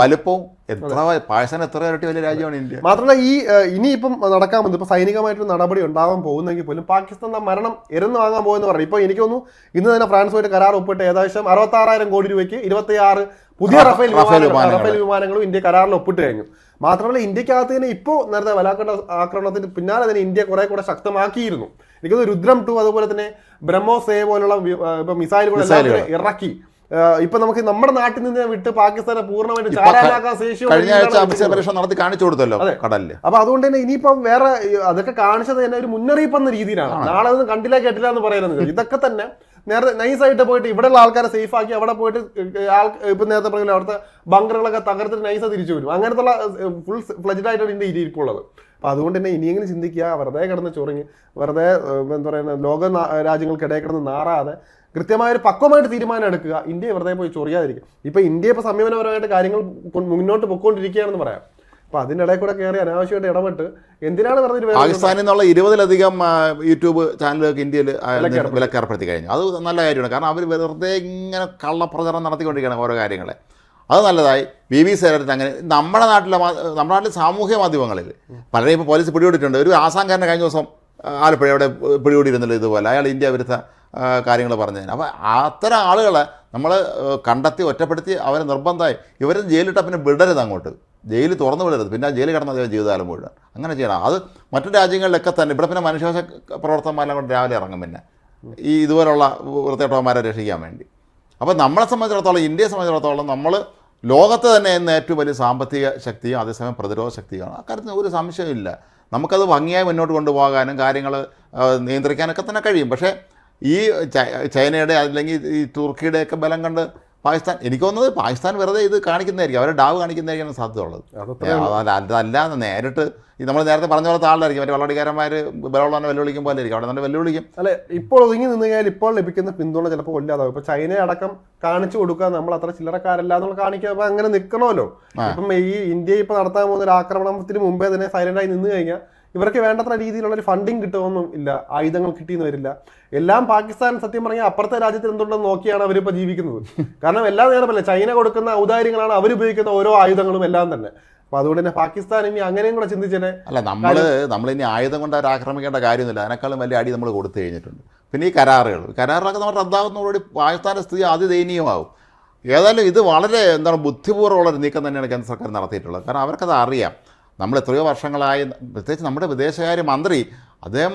വലുപ്പവും എത്ര പായസം എത്ര ഇരട്ടി വലിയ രാജ്യമാണ് ഇന്ത്യ. മാത്രമല്ല ഈ ഇനിയിപ്പം നടക്കാൻ പോകുന്നത് ഇപ്പൊ സൈനികമായിട്ടൊരു നടപടി ഉണ്ടാവാൻ പോകുന്നെങ്കിൽ പോലും പാകിസ്ഥാൻ മരണം എരന്ന് വാങ്ങാൻ പോകുമെന്ന് പറഞ്ഞു. ഇപ്പൊ എനിക്ക് തോന്നുന്നു ഇന്ന് തന്നെ ഫ്രാൻസുമായിട്ട് കരാർ ഒപ്പിട്ട് ഏകദേശം അറുപത്തി ആറായിരം കോടി രൂപയ്ക്ക് ഇരുപത്തി ആറ് പുതിയ റഫ- റഫേൽ. റഫേൽ വിമാനങ്ങളും ഇന്ത്യ കരാറിൽ ഒപ്പിട്ട് കഴിഞ്ഞു. മാത്രമല്ല ഇന്ത്യക്കകത്ത് തന്നെ ഇപ്പോൾ നേരത്തെ വലാക്കണ്ട ആക്രമണത്തിന് പിന്നാലെ തന്നെ ഇന്ത്യ കുറെ കൂടെ ശക്തമാക്കിയിരുന്നു. എനിക്ക് രുദ്രം ടു അതുപോലെ തന്നെ ബ്രഹ്മോസ് എ പോലുള്ള ഇപ്പൊ മിസൈലുകൾ. ഇറക്കി. ഇപ്പൊ നമുക്ക് നമ്മുടെ നാട്ടിൽ നിന്ന് വിട്ട് പാകിസ്ഥാനെ പൂർണമായിട്ട് ചാരാനാക്കാൻ കഴിഞ്ഞ ആഴ്ച നടത്തി കാണിച്ചു കൊടുത്തല്ലോ. കടലിൽ. അപ്പൊ അതുകൊണ്ട് തന്നെ ഇനിയിപ്പം വേറെ അതൊക്കെ കാണിച്ചത് തന്നെ ഒരു മുന്നറിയിപ്പ് എന്ന രീതിയിലാണ് നാളെ ഒന്നും കണ്ടില്ല കേട്ടില്ല എന്ന് പറയുന്നത് ഇതൊക്കെ തന്നെ നേരത്തെ നൈസായിട്ട് പോയിട്ട് ഇവിടെയുള്ള ആൾക്കാരെ സേഫ് ആക്കി അവിടെ പോയിട്ട് ആൾ ഇപ്പൊ നേരത്തെ പറഞ്ഞില്ല അവിടുത്തെ ബങ്കറുകളൊക്കെ തകർത്തിട്ട് നൈസ തിരിച്ചു വരും. അങ്ങനത്തെ ഫുൾ ഫ്ലജഡ് ആയിട്ടാണ് ഇതിന്റെ ഇരിപ്പുള്ളത്. അപ്പൊ അതുകൊണ്ട് തന്നെ ഇനിയെങ്കിലും ചിന്തിക്കുക വെറുതെ കിടന്ന് ചൊറിഞ്ഞ് വെറുതെ എന്താ പറയുക ലോക രാജ്യങ്ങൾക്കിടയിൽ കിടന്ന് നാറാതെ കൃത്യമായ ഒരു പക്വമായിട്ട് തീരുമാനം എടുക്കുക. ഇന്ത്യ വെറുതെ പോയി ചൊറിയാതിരിക്കുക. ഇപ്പോൾ ഇന്ത്യ ഇപ്പോൾ സംയമനപരമായിട്ട് കാര്യങ്ങൾ മുന്നോട്ട് പൊക്കോണ്ടിരിക്കുകയാണെന്ന് പറയാം. അപ്പൊ അതിന്റെ ഇടയിൽ കൂടെ കയറി അനാവശ്യമായിട്ട് ഇടപെട്ട് എന്തിനാണ് വെറുതെ പാകിസ്ഥാനിൽ നിന്നുള്ള ഇരുപതിലധികം യൂട്യൂബ് ചാനലുകൾക്ക് ഇന്ത്യയിൽ വിലക്കേർപ്പെടുത്തി. കഴിഞ്ഞു. അത് നല്ല കാര്യമാണ്. കാരണം അവർ വെറുതെ ഇങ്ങനെ കള്ളപ്രചരണം നടത്തിക്കൊണ്ടിരിക്കുകയാണ് ഓരോ കാര്യങ്ങളെ. അത് നല്ലതായി. ബി ബി സി അങ്ങനെ നമ്മുടെ നാട്ടിലെ നമ്മുടെ നാട്ടിലെ സാമൂഹ്യ മാധ്യമങ്ങളിൽ പലരെയും ഇപ്പോൾ പോലീസ് പിടികൂടിയിട്ടുണ്ട്. ഒരു ആസാംകാരനെ കഴിഞ്ഞ ദിവസം ആലപ്പുഴ അവിടെ പിടികൂടിയിരുന്നില്ല ഇതുപോലെ. അയാൾ ഇന്ത്യ വിരുദ്ധ കാര്യങ്ങൾ പറഞ്ഞതിന്. അപ്പോൾ അത്തരം ആളുകളെ നമ്മൾ കണ്ടെത്തി ഒറ്റപ്പെടുത്തി അവരെ നിർബന്ധമായി. ഇവരെ ജയിലിട്ട പിന്നെ വിടരുത് അങ്ങോട്ട്. ജയിലിൽ തുറന്നു വിടരുത്. പിന്നെ ജയിലിൽ കിടന്ന അദ്ദേഹം ജീവിതകാലം മുഴുവൻ. അങ്ങനെ ചെയ്യണം. അത് മറ്റു രാജ്യങ്ങളിലൊക്കെ തന്നെ. ഇവിടെ പിന്നെ മനുഷ്യാവകാശ പ്രവർത്തകന്മാരെല്ലാം കൊണ്ട് രാവിലെ ഇറങ്ങും പിന്നെ. ഈ ഇതുപോലുള്ള വൃത്തികെട്ടവന്മാരെ രക്ഷിക്കാൻ വേണ്ടി. അപ്പോൾ നമ്മളെ സംബന്ധിച്ചിടത്തോളം ഇന്ത്യയെ സംബന്ധിച്ചിടത്തോളം നമ്മൾ ലോകത്ത് തന്നെ ഇന്ന് ഏറ്റവും വലിയ സാമ്പത്തിക ശക്തിയും അതേസമയം പ്രതിരോധ ശക്തിയാണ് അക്കാര്യത്തിന് ഒരു സംശയമില്ല നമുക്കത് ഭംഗിയായി മുന്നോട്ട് കൊണ്ടുപോകാനും കാര്യങ്ങൾ നിയന്ത്രിക്കാനൊക്കെ തന്നെ കഴിയും. പക്ഷേ ഈ ചൈനയുടെ അല്ലെങ്കിൽ ഈ തുർക്കിയുടെയൊക്കെ ബലം കണ്ട് പാകിസ്ഥാൻ എനിക്ക് തോന്നുന്നത് പാകിസ്ഥാൻ വെറുതെ ഇത് കാണിക്കുന്നതായിരിക്കും. അവരെ ഡാവ് കാണിക്കുന്നതായിരിക്കും സാധ്യത ഉള്ളത് അതത്ര അതല്ല നേരിട്ട് ഈ നമ്മൾ നേരത്തെ പറഞ്ഞ പോലെ താളിലായിരിക്കും. മറ്റേ വെള്ളടിക്കാരന്മാർ ബലമുള്ളവനെ വെല്ലുവിളിക്കും പോലെ ആയിരിക്കും. അവിടെ നല്ല വെല്ലുവിളിക്കും. അല്ലെ ഇപ്പോൾ ഒതുങ്ങി നിന്ന് കഴിഞ്ഞാൽ ഇപ്പോൾ ലഭിക്കുന്ന പിന്തുണ ചിലപ്പോൾ ഇല്ലാതാവും ഇപ്പൊ ചൈനയെ അടക്കം കാണിച്ചു കൊടുക്കുക നമ്മൾ അത്ര ചില്ലറക്കാരല്ല എന്നുള്ള കാണിക്കുക അപ്പൊ അങ്ങനെ നിൽക്കണമല്ലോ. ഇപ്പം ഈ ഇന്ത്യ ഇപ്പൊ നടത്താൻ പോകുന്ന ഒരു ആക്രമണത്തിന് മുമ്പേ തന്നെ സൈലന്റ് ആയി നിന്ന് കഴിഞ്ഞാൽ ഇവർക്ക് വേണ്ടത്ര രീതിയിലുള്ള ഒരു ഫണ്ടിങ് കിട്ടുമൊന്നും ഇല്ല. ആയുധങ്ങൾ കിട്ടിയെന്ന് വരില്ല. എല്ലാം പാകിസ്ഥാൻ സത്യം പറഞ്ഞാൽ അപ്പുറത്തെ രാജ്യത്ത് എന്തുണ്ടെന്ന് നോക്കിയാണ് അവരിപ്പോൾ ജീവിക്കുന്നത്. കാരണം എല്ലാ നേരമല്ല ചൈന കൊടുക്കുന്ന ഔദാര്യങ്ങളാണ് അവരുപയോഗിക്കുന്ന ഓരോ ആയുധങ്ങളും എല്ലാം തന്നെ. അപ്പൊ അതുകൊണ്ട് തന്നെ പാകിസ്ഥാൻ ഇനി അങ്ങനെയും കൂടെ ചിന്തിച്ചേ അല്ല നമ്മൾ ഇനി ആയുധം കൊണ്ട് അവർ ആക്രമിക്കേണ്ട കാര്യമൊന്നുമില്ല. അതിനേക്കാളും വലിയ അടി നമ്മൾ കൊടുത്തു കഴിഞ്ഞിട്ടുണ്ട്. പിന്നെ ഈ കരാറുകൾ. കരാറുകളൊക്കെ നമ്മൾ റദ്ദാകുന്നതോടുകൂടി പാകിസ്ഥാന്റെ സ്ഥിതി അതിദയനീയമാവും ഏതായാലും ഇത് വളരെ എന്താണ് ബുദ്ധിപൂർവമുള്ള ഒരു നീക്കം തന്നെയാണ് കേന്ദ്ര സർക്കാർ നടത്തിയിട്ടുള്ളത്. കാരണം അവർക്കത് അറിയാം. നമ്മൾ എത്രയോ വർഷങ്ങളായി പ്രത്യേകിച്ച് നമ്മുടെ വിദേശകാര്യ മന്ത്രി അദ്ദേഹം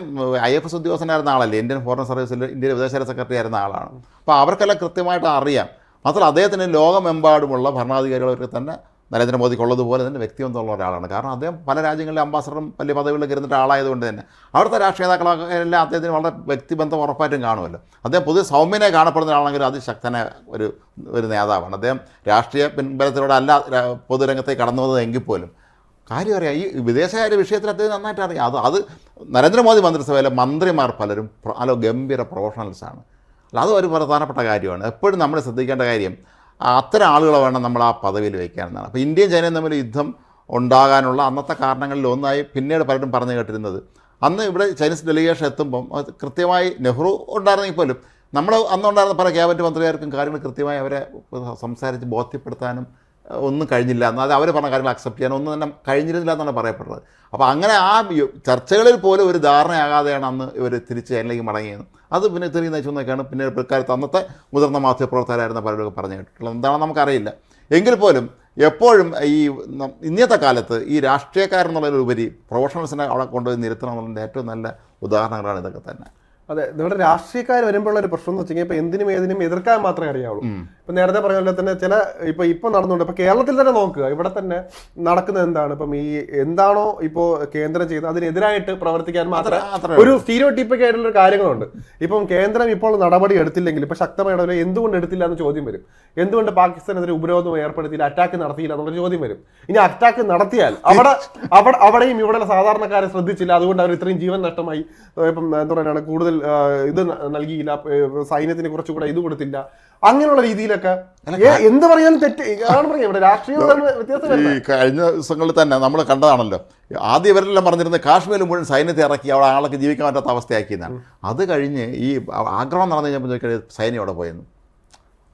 ഐ എഫ് എസ് ഉദ്യോഗസ്ഥനായിരുന്ന ആളല്ലേ ഇന്ത്യൻ ഫോറിൻ സർവീസിൽ ഇന്ത്യയിലെ വിദേശകാര്യ സെക്രട്ടറി ആയിരുന്ന ആളാണ്. അപ്പോൾ അവർക്കെല്ലാം കൃത്യമായിട്ട് അറിയാം. മാത്രമല്ല അദ്ദേഹത്തിന് ലോകമെമ്പാടുമുള്ള ഭരണാധികാരികളൊക്കെ തന്നെ നരേന്ദ്രമോദിക്കുള്ളതുപോലെ തന്നെ വ്യക്തിബന്ധമുള്ള ഒരാളാണ്. കാരണം അദ്ദേഹം പല രാജ്യങ്ങളിലെ അംബാസഡറും വലിയ പദവികളിൽ ഇരുന്നിട്ട് ആളായതുകൊണ്ട് തന്നെ അവിടുത്തെ രാഷ്ട്രീയ നേതാക്കളൊക്കെ എല്ലാം അദ്ദേഹത്തിന് വളരെ വ്യക്തിബന്ധം ഉറപ്പായിട്ടും കാണുമല്ലോ. അദ്ദേഹം പൊതുവെ സൗമ്യനെ കാണപ്പെടുന്ന ഒരാളെങ്കിലും അതിശക്തനെ ഒരു ഒരു നേതാവാണ്. അദ്ദേഹം രാഷ്ട്രീയ പിൻബലത്തിലൂടെ അല്ല പൊതുരംഗത്തേക്ക് കടന്നു വന്നത് എങ്കിൽ പോലും കാര്യം അറിയാം. ഈ വിദേശകാര്യ വിഷയത്തിൽ അദ്ദേഹം നന്നായിട്ട് അറിയാം. അത് അത് നരേന്ദ്രമോദി മന്ത്രിസഭയിലെ മന്ത്രിമാർ പലരും അല്ല ഗംഭീര പ്രൊഫഷണൽസാണ് അല്ല അതും ഒരു പ്രധാനപ്പെട്ട കാര്യമാണ്. എപ്പോഴും നമ്മൾ ശ്രദ്ധിക്കേണ്ട കാര്യം അത്തരം ആളുകളെ വേണം നമ്മൾ ആ പദവിയിൽ വയ്ക്കാനെന്നാണ്. അപ്പോൾ ഇന്ത്യയും ചൈനയും തമ്മിൽ യുദ്ധം ഉണ്ടാകാനുള്ള അന്നത്തെ കാരണങ്ങളിൽ ഒന്നായി പിന്നീട് പലരും പറഞ്ഞു കേട്ടിരുന്നത്. അന്ന് ഇവിടെ ചൈനീസ് ഡെലിഗേഷൻ എത്തുമ്പം കൃത്യമായി നെഹ്റു ഉണ്ടായിരുന്നെങ്കിൽ പോലും നമ്മൾ അന്നുണ്ടായിരുന്ന പല ക്യാബിനറ്റ് മന്ത്രിമാർക്കും കാര്യങ്ങൾ കൃത്യമായി അവരെ സംസാരിച്ച് ബോധ്യപ്പെടുത്താനും ഒന്നും കഴിഞ്ഞില്ല. എന്നാൽ അത് അവർ പറഞ്ഞ കാര്യങ്ങൾ അക്സെപ്റ്റ് ചെയ്യാൻ ഒന്നും തന്നെ കഴിഞ്ഞിരുന്നില്ല എന്നാണ് പറയപ്പെടുന്നത്. അപ്പോൾ അങ്ങനെ ആ ചർച്ചകളിൽ പോലും ഒരു ധാരണയാകാതെയാണ് അന്ന് ഇവർ തിരിച്ച് അതിലേക്ക് മടങ്ങിയത്. അത് പിന്നെ തിരികെ നയിച്ചൊന്നൊക്കെയാണ് പിന്നെ പിൽക്കാലത്ത് അന്നത്തെ മുതിർന്ന മാധ്യമപ്രവർത്തകരായിരുന്ന പലരും പറഞ്ഞു കേട്ടിട്ടുള്ളത് എന്താണെന്ന് നമുക്കറിയില്ല. എങ്കിൽ പോലും എപ്പോഴും ഈ ഇന്നത്തെ കാലത്ത് ഈ രാഷ്ട്രീയക്കാരെന്നുള്ളതിലുപരി പ്രൊഫഷണൽസിനെ അവിടെ കൊണ്ടുപോയി നിരത്തണം എന്നുള്ളതിന്റെ ഏറ്റവും നല്ല ഉദാഹരണങ്ങളാണ് ഇതൊക്കെ തന്നെ. അതെ നമ്മുടെ രാഷ്ട്രീയക്കാർ വരുമ്പോഴുള്ള ഒരു പ്രശ്നം എന്ന് വെച്ചാൽ ഇപ്പൊ എന്തിനും ഏതിനും എതിർക്കാൻ മാത്രമേ അറിയാവുള്ളൂ. ഇപ്പൊ നേരത്തെ പറഞ്ഞ പോലെ തന്നെ ചില ഇപ്പൊ ഇപ്പൊ നടന്നുണ്ട് ഇപ്പൊ കേരളത്തിൽ തന്നെ നോക്കുക. ഇവിടെ തന്നെ നടക്കുന്നത് എന്താണ്? ഇപ്പം ഈ എന്താണോ ഇപ്പോ കേന്ദ്രം ചെയ്യുന്നത് അതിനെതിരായിട്ട് പ്രവർത്തിക്കാൻ മാത്രമേ ഒരു സ്റ്റീരിയോട്ടിപ്പിക് ആയിട്ടുള്ള കാര്യങ്ങളുണ്ട്. ഇപ്പം കേന്ദ്രം ഇപ്പോൾ നടപടി എടുത്തില്ലെങ്കിൽ ഇപ്പൊ ശക്തമായ ഇടപെടൽ എന്തുകൊണ്ട് എടുത്തില്ല എന്ന ചോദ്യം വരും. എന്തുകൊണ്ട് പാകിസ്ഥാനെതിരെ ഉപരോധം ഏർപ്പെടുത്തിയില്ല അറ്റാക്ക് നടത്തിയില്ല എന്നുള്ള ചോദ്യം വരും. ഇനി അറ്റാക്ക് നടത്തിയാൽ അവിടെ അവിടെ അവിടെയും ഇവിടെ സാധാരണക്കാരെ ശ്രദ്ധിച്ചില്ല. അതുകൊണ്ട് അവർ ഇത്രയും ജീവൻ നഷ്ടമായി. ഇപ്പം എന്താ പറയുക കൂടുതൽ ഇത് നൽകിയില്ല സൈന്യത്തിന് കുറച്ചുകൂടെ ഇത് കൊടുത്തില്ല. അങ്ങനെയുള്ള രീതിയിലൊക്കെ എന്ത് പറയാൻ തെറ്റ് അതാണ് ഇവിടെ രാഷ്ട്രീയം തമ്മിൽ വ്യത്യാസം ഈ കഴിഞ്ഞ ദിവസങ്ങളിൽ തന്നെ നമ്മൾ കണ്ടതാണല്ലോ. ആദ്യം ഇവരെല്ലാം പറഞ്ഞിരുന്നത് കാശ്മീരിൽ മുഴുവൻ സൈന്യത്തെ ഇറക്കി അവിടെ ആളൊക്കെ ജീവിക്കാൻ പറ്റാത്ത അവസ്ഥയാക്കിയെന്നാണ്. അത് കഴിഞ്ഞ് ഈ ആക്രമണം നടന്നു കഴിഞ്ഞപ്പോൾ ചോദിക്കുന്നത് സൈന്യം അവിടെ പോയെന്ന്.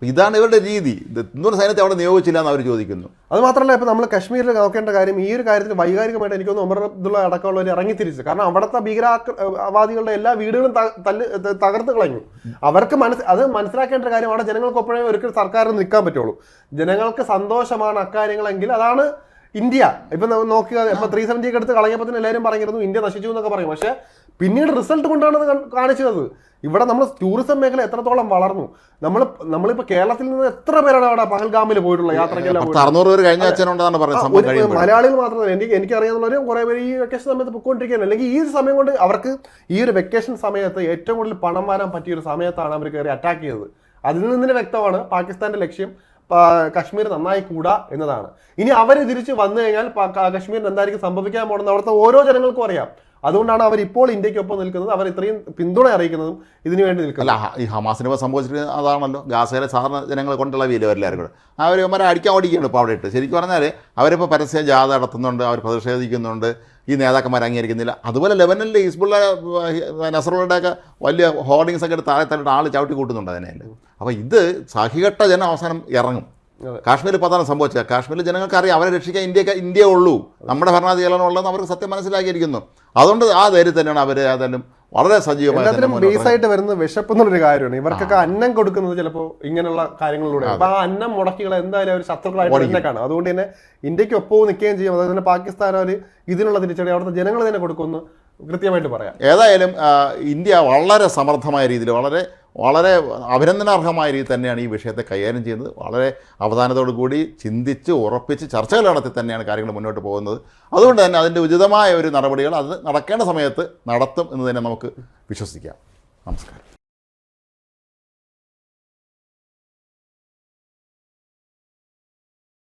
ഇതാണ് ഇവരുടെ രീതി. എന്തുകൊണ്ട് സൈന്യത്തെ അവിടെ നിയോഗിച്ചില്ല എന്ന് അവർ ചോദിക്കുന്നു. അത് മാത്രമല്ല ഇപ്പം നമ്മൾ കശ്മീരിൽ നോക്കേണ്ട കാര്യം ഈ ഒരു കാര്യത്തിൽ വൈകാരികമായിട്ട് എനിക്കൊന്ന് ഉമർ അബ്ദുള്ള അടക്കമുള്ളവർ ഇറങ്ങിത്തിരിച്ചു. കാരണം അവിടുത്തെ ഭീകരവാദികളുടെ എല്ലാ വീടുകളും തകർത്ത് കളഞ്ഞു. അവർക്ക് മനസ്സ് അത് മനസ്സിലാക്കേണ്ട കാര്യം അവിടെ ജനങ്ങൾക്കൊപ്പോഴേ ഒരിക്കലും സർക്കാരിന് നിൽക്കാൻ പറ്റുള്ളൂ. ജനങ്ങൾക്ക് സന്തോഷമാണ് അക്കാര്യങ്ങളെങ്കിൽ അതാണ് ഇന്ത്യ. ഇപ്പം നോക്കുക ഇപ്പം ത്രീ സെവന്റി എടുത്ത് കളഞ്ഞപ്പോൾ തന്നെ എല്ലാവരും പറഞ്ഞിരുന്നു ഇന്ത്യ നശിച്ചു എന്നൊക്കെ പറയും. പക്ഷേ പിന്നീട് റിസൾട്ട് കൊണ്ടാണ് കാണിച്ചത്. ഇവിടെ നമ്മൾ ടൂറിസം മേഖല എത്രത്തോളം വളർന്നു? നമ്മൾ നമ്മളിപ്പോ കേരളത്തിൽ നിന്ന് എത്ര പേരാണ് അവിടെ പഹൽഗാമിൽ പോയിട്ടുള്ള യാത്രയ്ക്കെല്ലാം പത്ത് അറുന്നൂറ് പേര് കഴിഞ്ഞ അച്ഛനുണ്ടെന്നാണ് പറയുന്നത് മലയാളികൾ മാത്രമല്ല എനിക്ക് എനിക്കറിയാവുന്നവരും കുറെ പേര് ഈ വെക്കേഷൻ സമയത്ത് പൊയ്ക്കൊണ്ടിരിക്കുകയാണ്. അല്ലെങ്കിൽ ഈ സമയം കൊണ്ട് അവർക്ക് ഈ ഒരു വെക്കേഷൻ സമയത്ത് ഏറ്റവും കൂടുതൽ പണം വരാൻ പറ്റിയ ഒരു സമയത്താണ് അവർ കയറി അറ്റാക്ക് ചെയ്തത്. അതിൽ നിന്ന് വ്യക്തമാണ് പാകിസ്ഥാന്റെ ലക്ഷ്യം കശ്മീർ നന്നായി കൂടാ എന്നതാണ്. ഇനി അവർ തിരിച്ച് വന്നു കഴിഞ്ഞാൽ കാശ്മീരിന് എന്തായിരിക്കും സംഭവിക്കാൻ പോകണമെന്ന് അവിടുത്തെ ഓരോ ജനങ്ങൾക്കും അറിയാം. അതുകൊണ്ടാണ് അവർ ഇപ്പോൾ ഇന്ത്യക്കൊപ്പം നിൽക്കുന്നത്. അവർ ഇത്രയും പിന്തുണ അറിയിക്കുന്നതും ഇതിനു വേണ്ടി നിൽക്കുന്നത്. അല്ല ഈ ഹമാസിന് ഇപ്പോൾ സംഭവിച്ചിട്ട് അതാണല്ലോ. ഗാസയിലെ സാധാരണ ജനങ്ങളെ കൊണ്ടുള്ള വീൽ എല്ലാവരും കൂടെ അവർ മരം അടിക്കാൻ ഓടിക്കുകയാണ് ഇപ്പോൾ അവിടെ ഇട്ട് ശരിക്കും പറഞ്ഞാൽ അവരിപ്പോൾ പരസ്യ ജാഥ നടത്തുന്നുണ്ട് അവർ പ്രതിഷേധിക്കുന്നുണ്ട് ഈ നേതാക്കന്മാർ അംഗീകരിക്കുന്നില്ല. അതുപോലെ ലെബനനിലെ ഹിസ്ബുള്ള നസറുകളുടെയൊക്കെ വലിയ ഹോർഡിങ്സ് ഒക്കെ എടുത്ത് താഴെ തന്നിട്ട് ആൾ ചവിട്ടി കൂട്ടുന്നുണ്ട് അതിനെ അപ്പോൾ ഇത് സഹികെട്ട ജനം അവസാനം ഇറങ്ങും. കാശ്മീരിൽ ഇപ്പോൾ അതാണ് സംഭവിച്ചത്. കാശ്മീരിൽ ജനങ്ങൾക്ക് അറിയാം അവരെ രക്ഷിക്കാൻ ഇന്ത്യയ്ക്ക് ഇന്ത്യ ഉള്ളൂ. നമ്മുടെ ഭരണാധികാരികളാണ് ഉള്ളതെന്ന് അവർക്ക് സത്യം മനസ്സിലാക്കിയിരിക്കുന്നു. അതുകൊണ്ട് ആ ധൈര്യം തന്നെയാണ് അവർ ഏതായാലും വളരെ സജീവമായി ആയിട്ട് വരുന്നത് വിശപ്പ് എന്നുള്ളൊരു കാര്യമാണ്. ഇവർക്കൊക്കെ അന്നം കൊടുക്കുന്നത് ചിലപ്പോൾ ഇങ്ങനെയുള്ള കാര്യങ്ങളിലൂടെ. അപ്പൊ ആ അന്നം മുടക്കികൾ എന്തായാലും അവർ ശത്രുക്കളായിട്ട് തന്നെ കാണും അതുകൊണ്ട് തന്നെ ഇന്ത്യയ്ക്ക് ഒപ്പവും നിൽക്കുകയും ചെയ്യും. അതുപോലെ തന്നെ പാകിസ്ഥാൻ അവർ ഇതിനുള്ള തിരിച്ചടി അവിടുത്തെ ജനങ്ങൾ തന്നെ കൊടുക്കുമെന്ന് കൃത്യമായിട്ട് പറയാം. ഏതായാലും ഇന്ത്യ വളരെ സമർത്ഥമായ രീതിയിൽ വളരെ വളരെ അഭിനന്ദനാർഹമായ രീതി തന്നെയാണ് ഈ വിഷയത്തെ കൈകാര്യം ചെയ്യുന്നത്. വളരെ അവധാനത്തോടു കൂടി ചിന്തിച്ച് ഉറപ്പിച്ച് ചർച്ചകൾ നടത്തി തന്നെയാണ് കാര്യങ്ങൾ മുന്നോട്ട് പോകുന്നത്. അതുകൊണ്ട് തന്നെ അതിന്റെ ഉചിതമായ ഒരു നടപടികൾ അത് നടക്കേണ്ട സമയത്ത് നടത്തും എന്ന് തന്നെ നമുക്ക് വിശ്വസിക്കാം. നമസ്കാരം.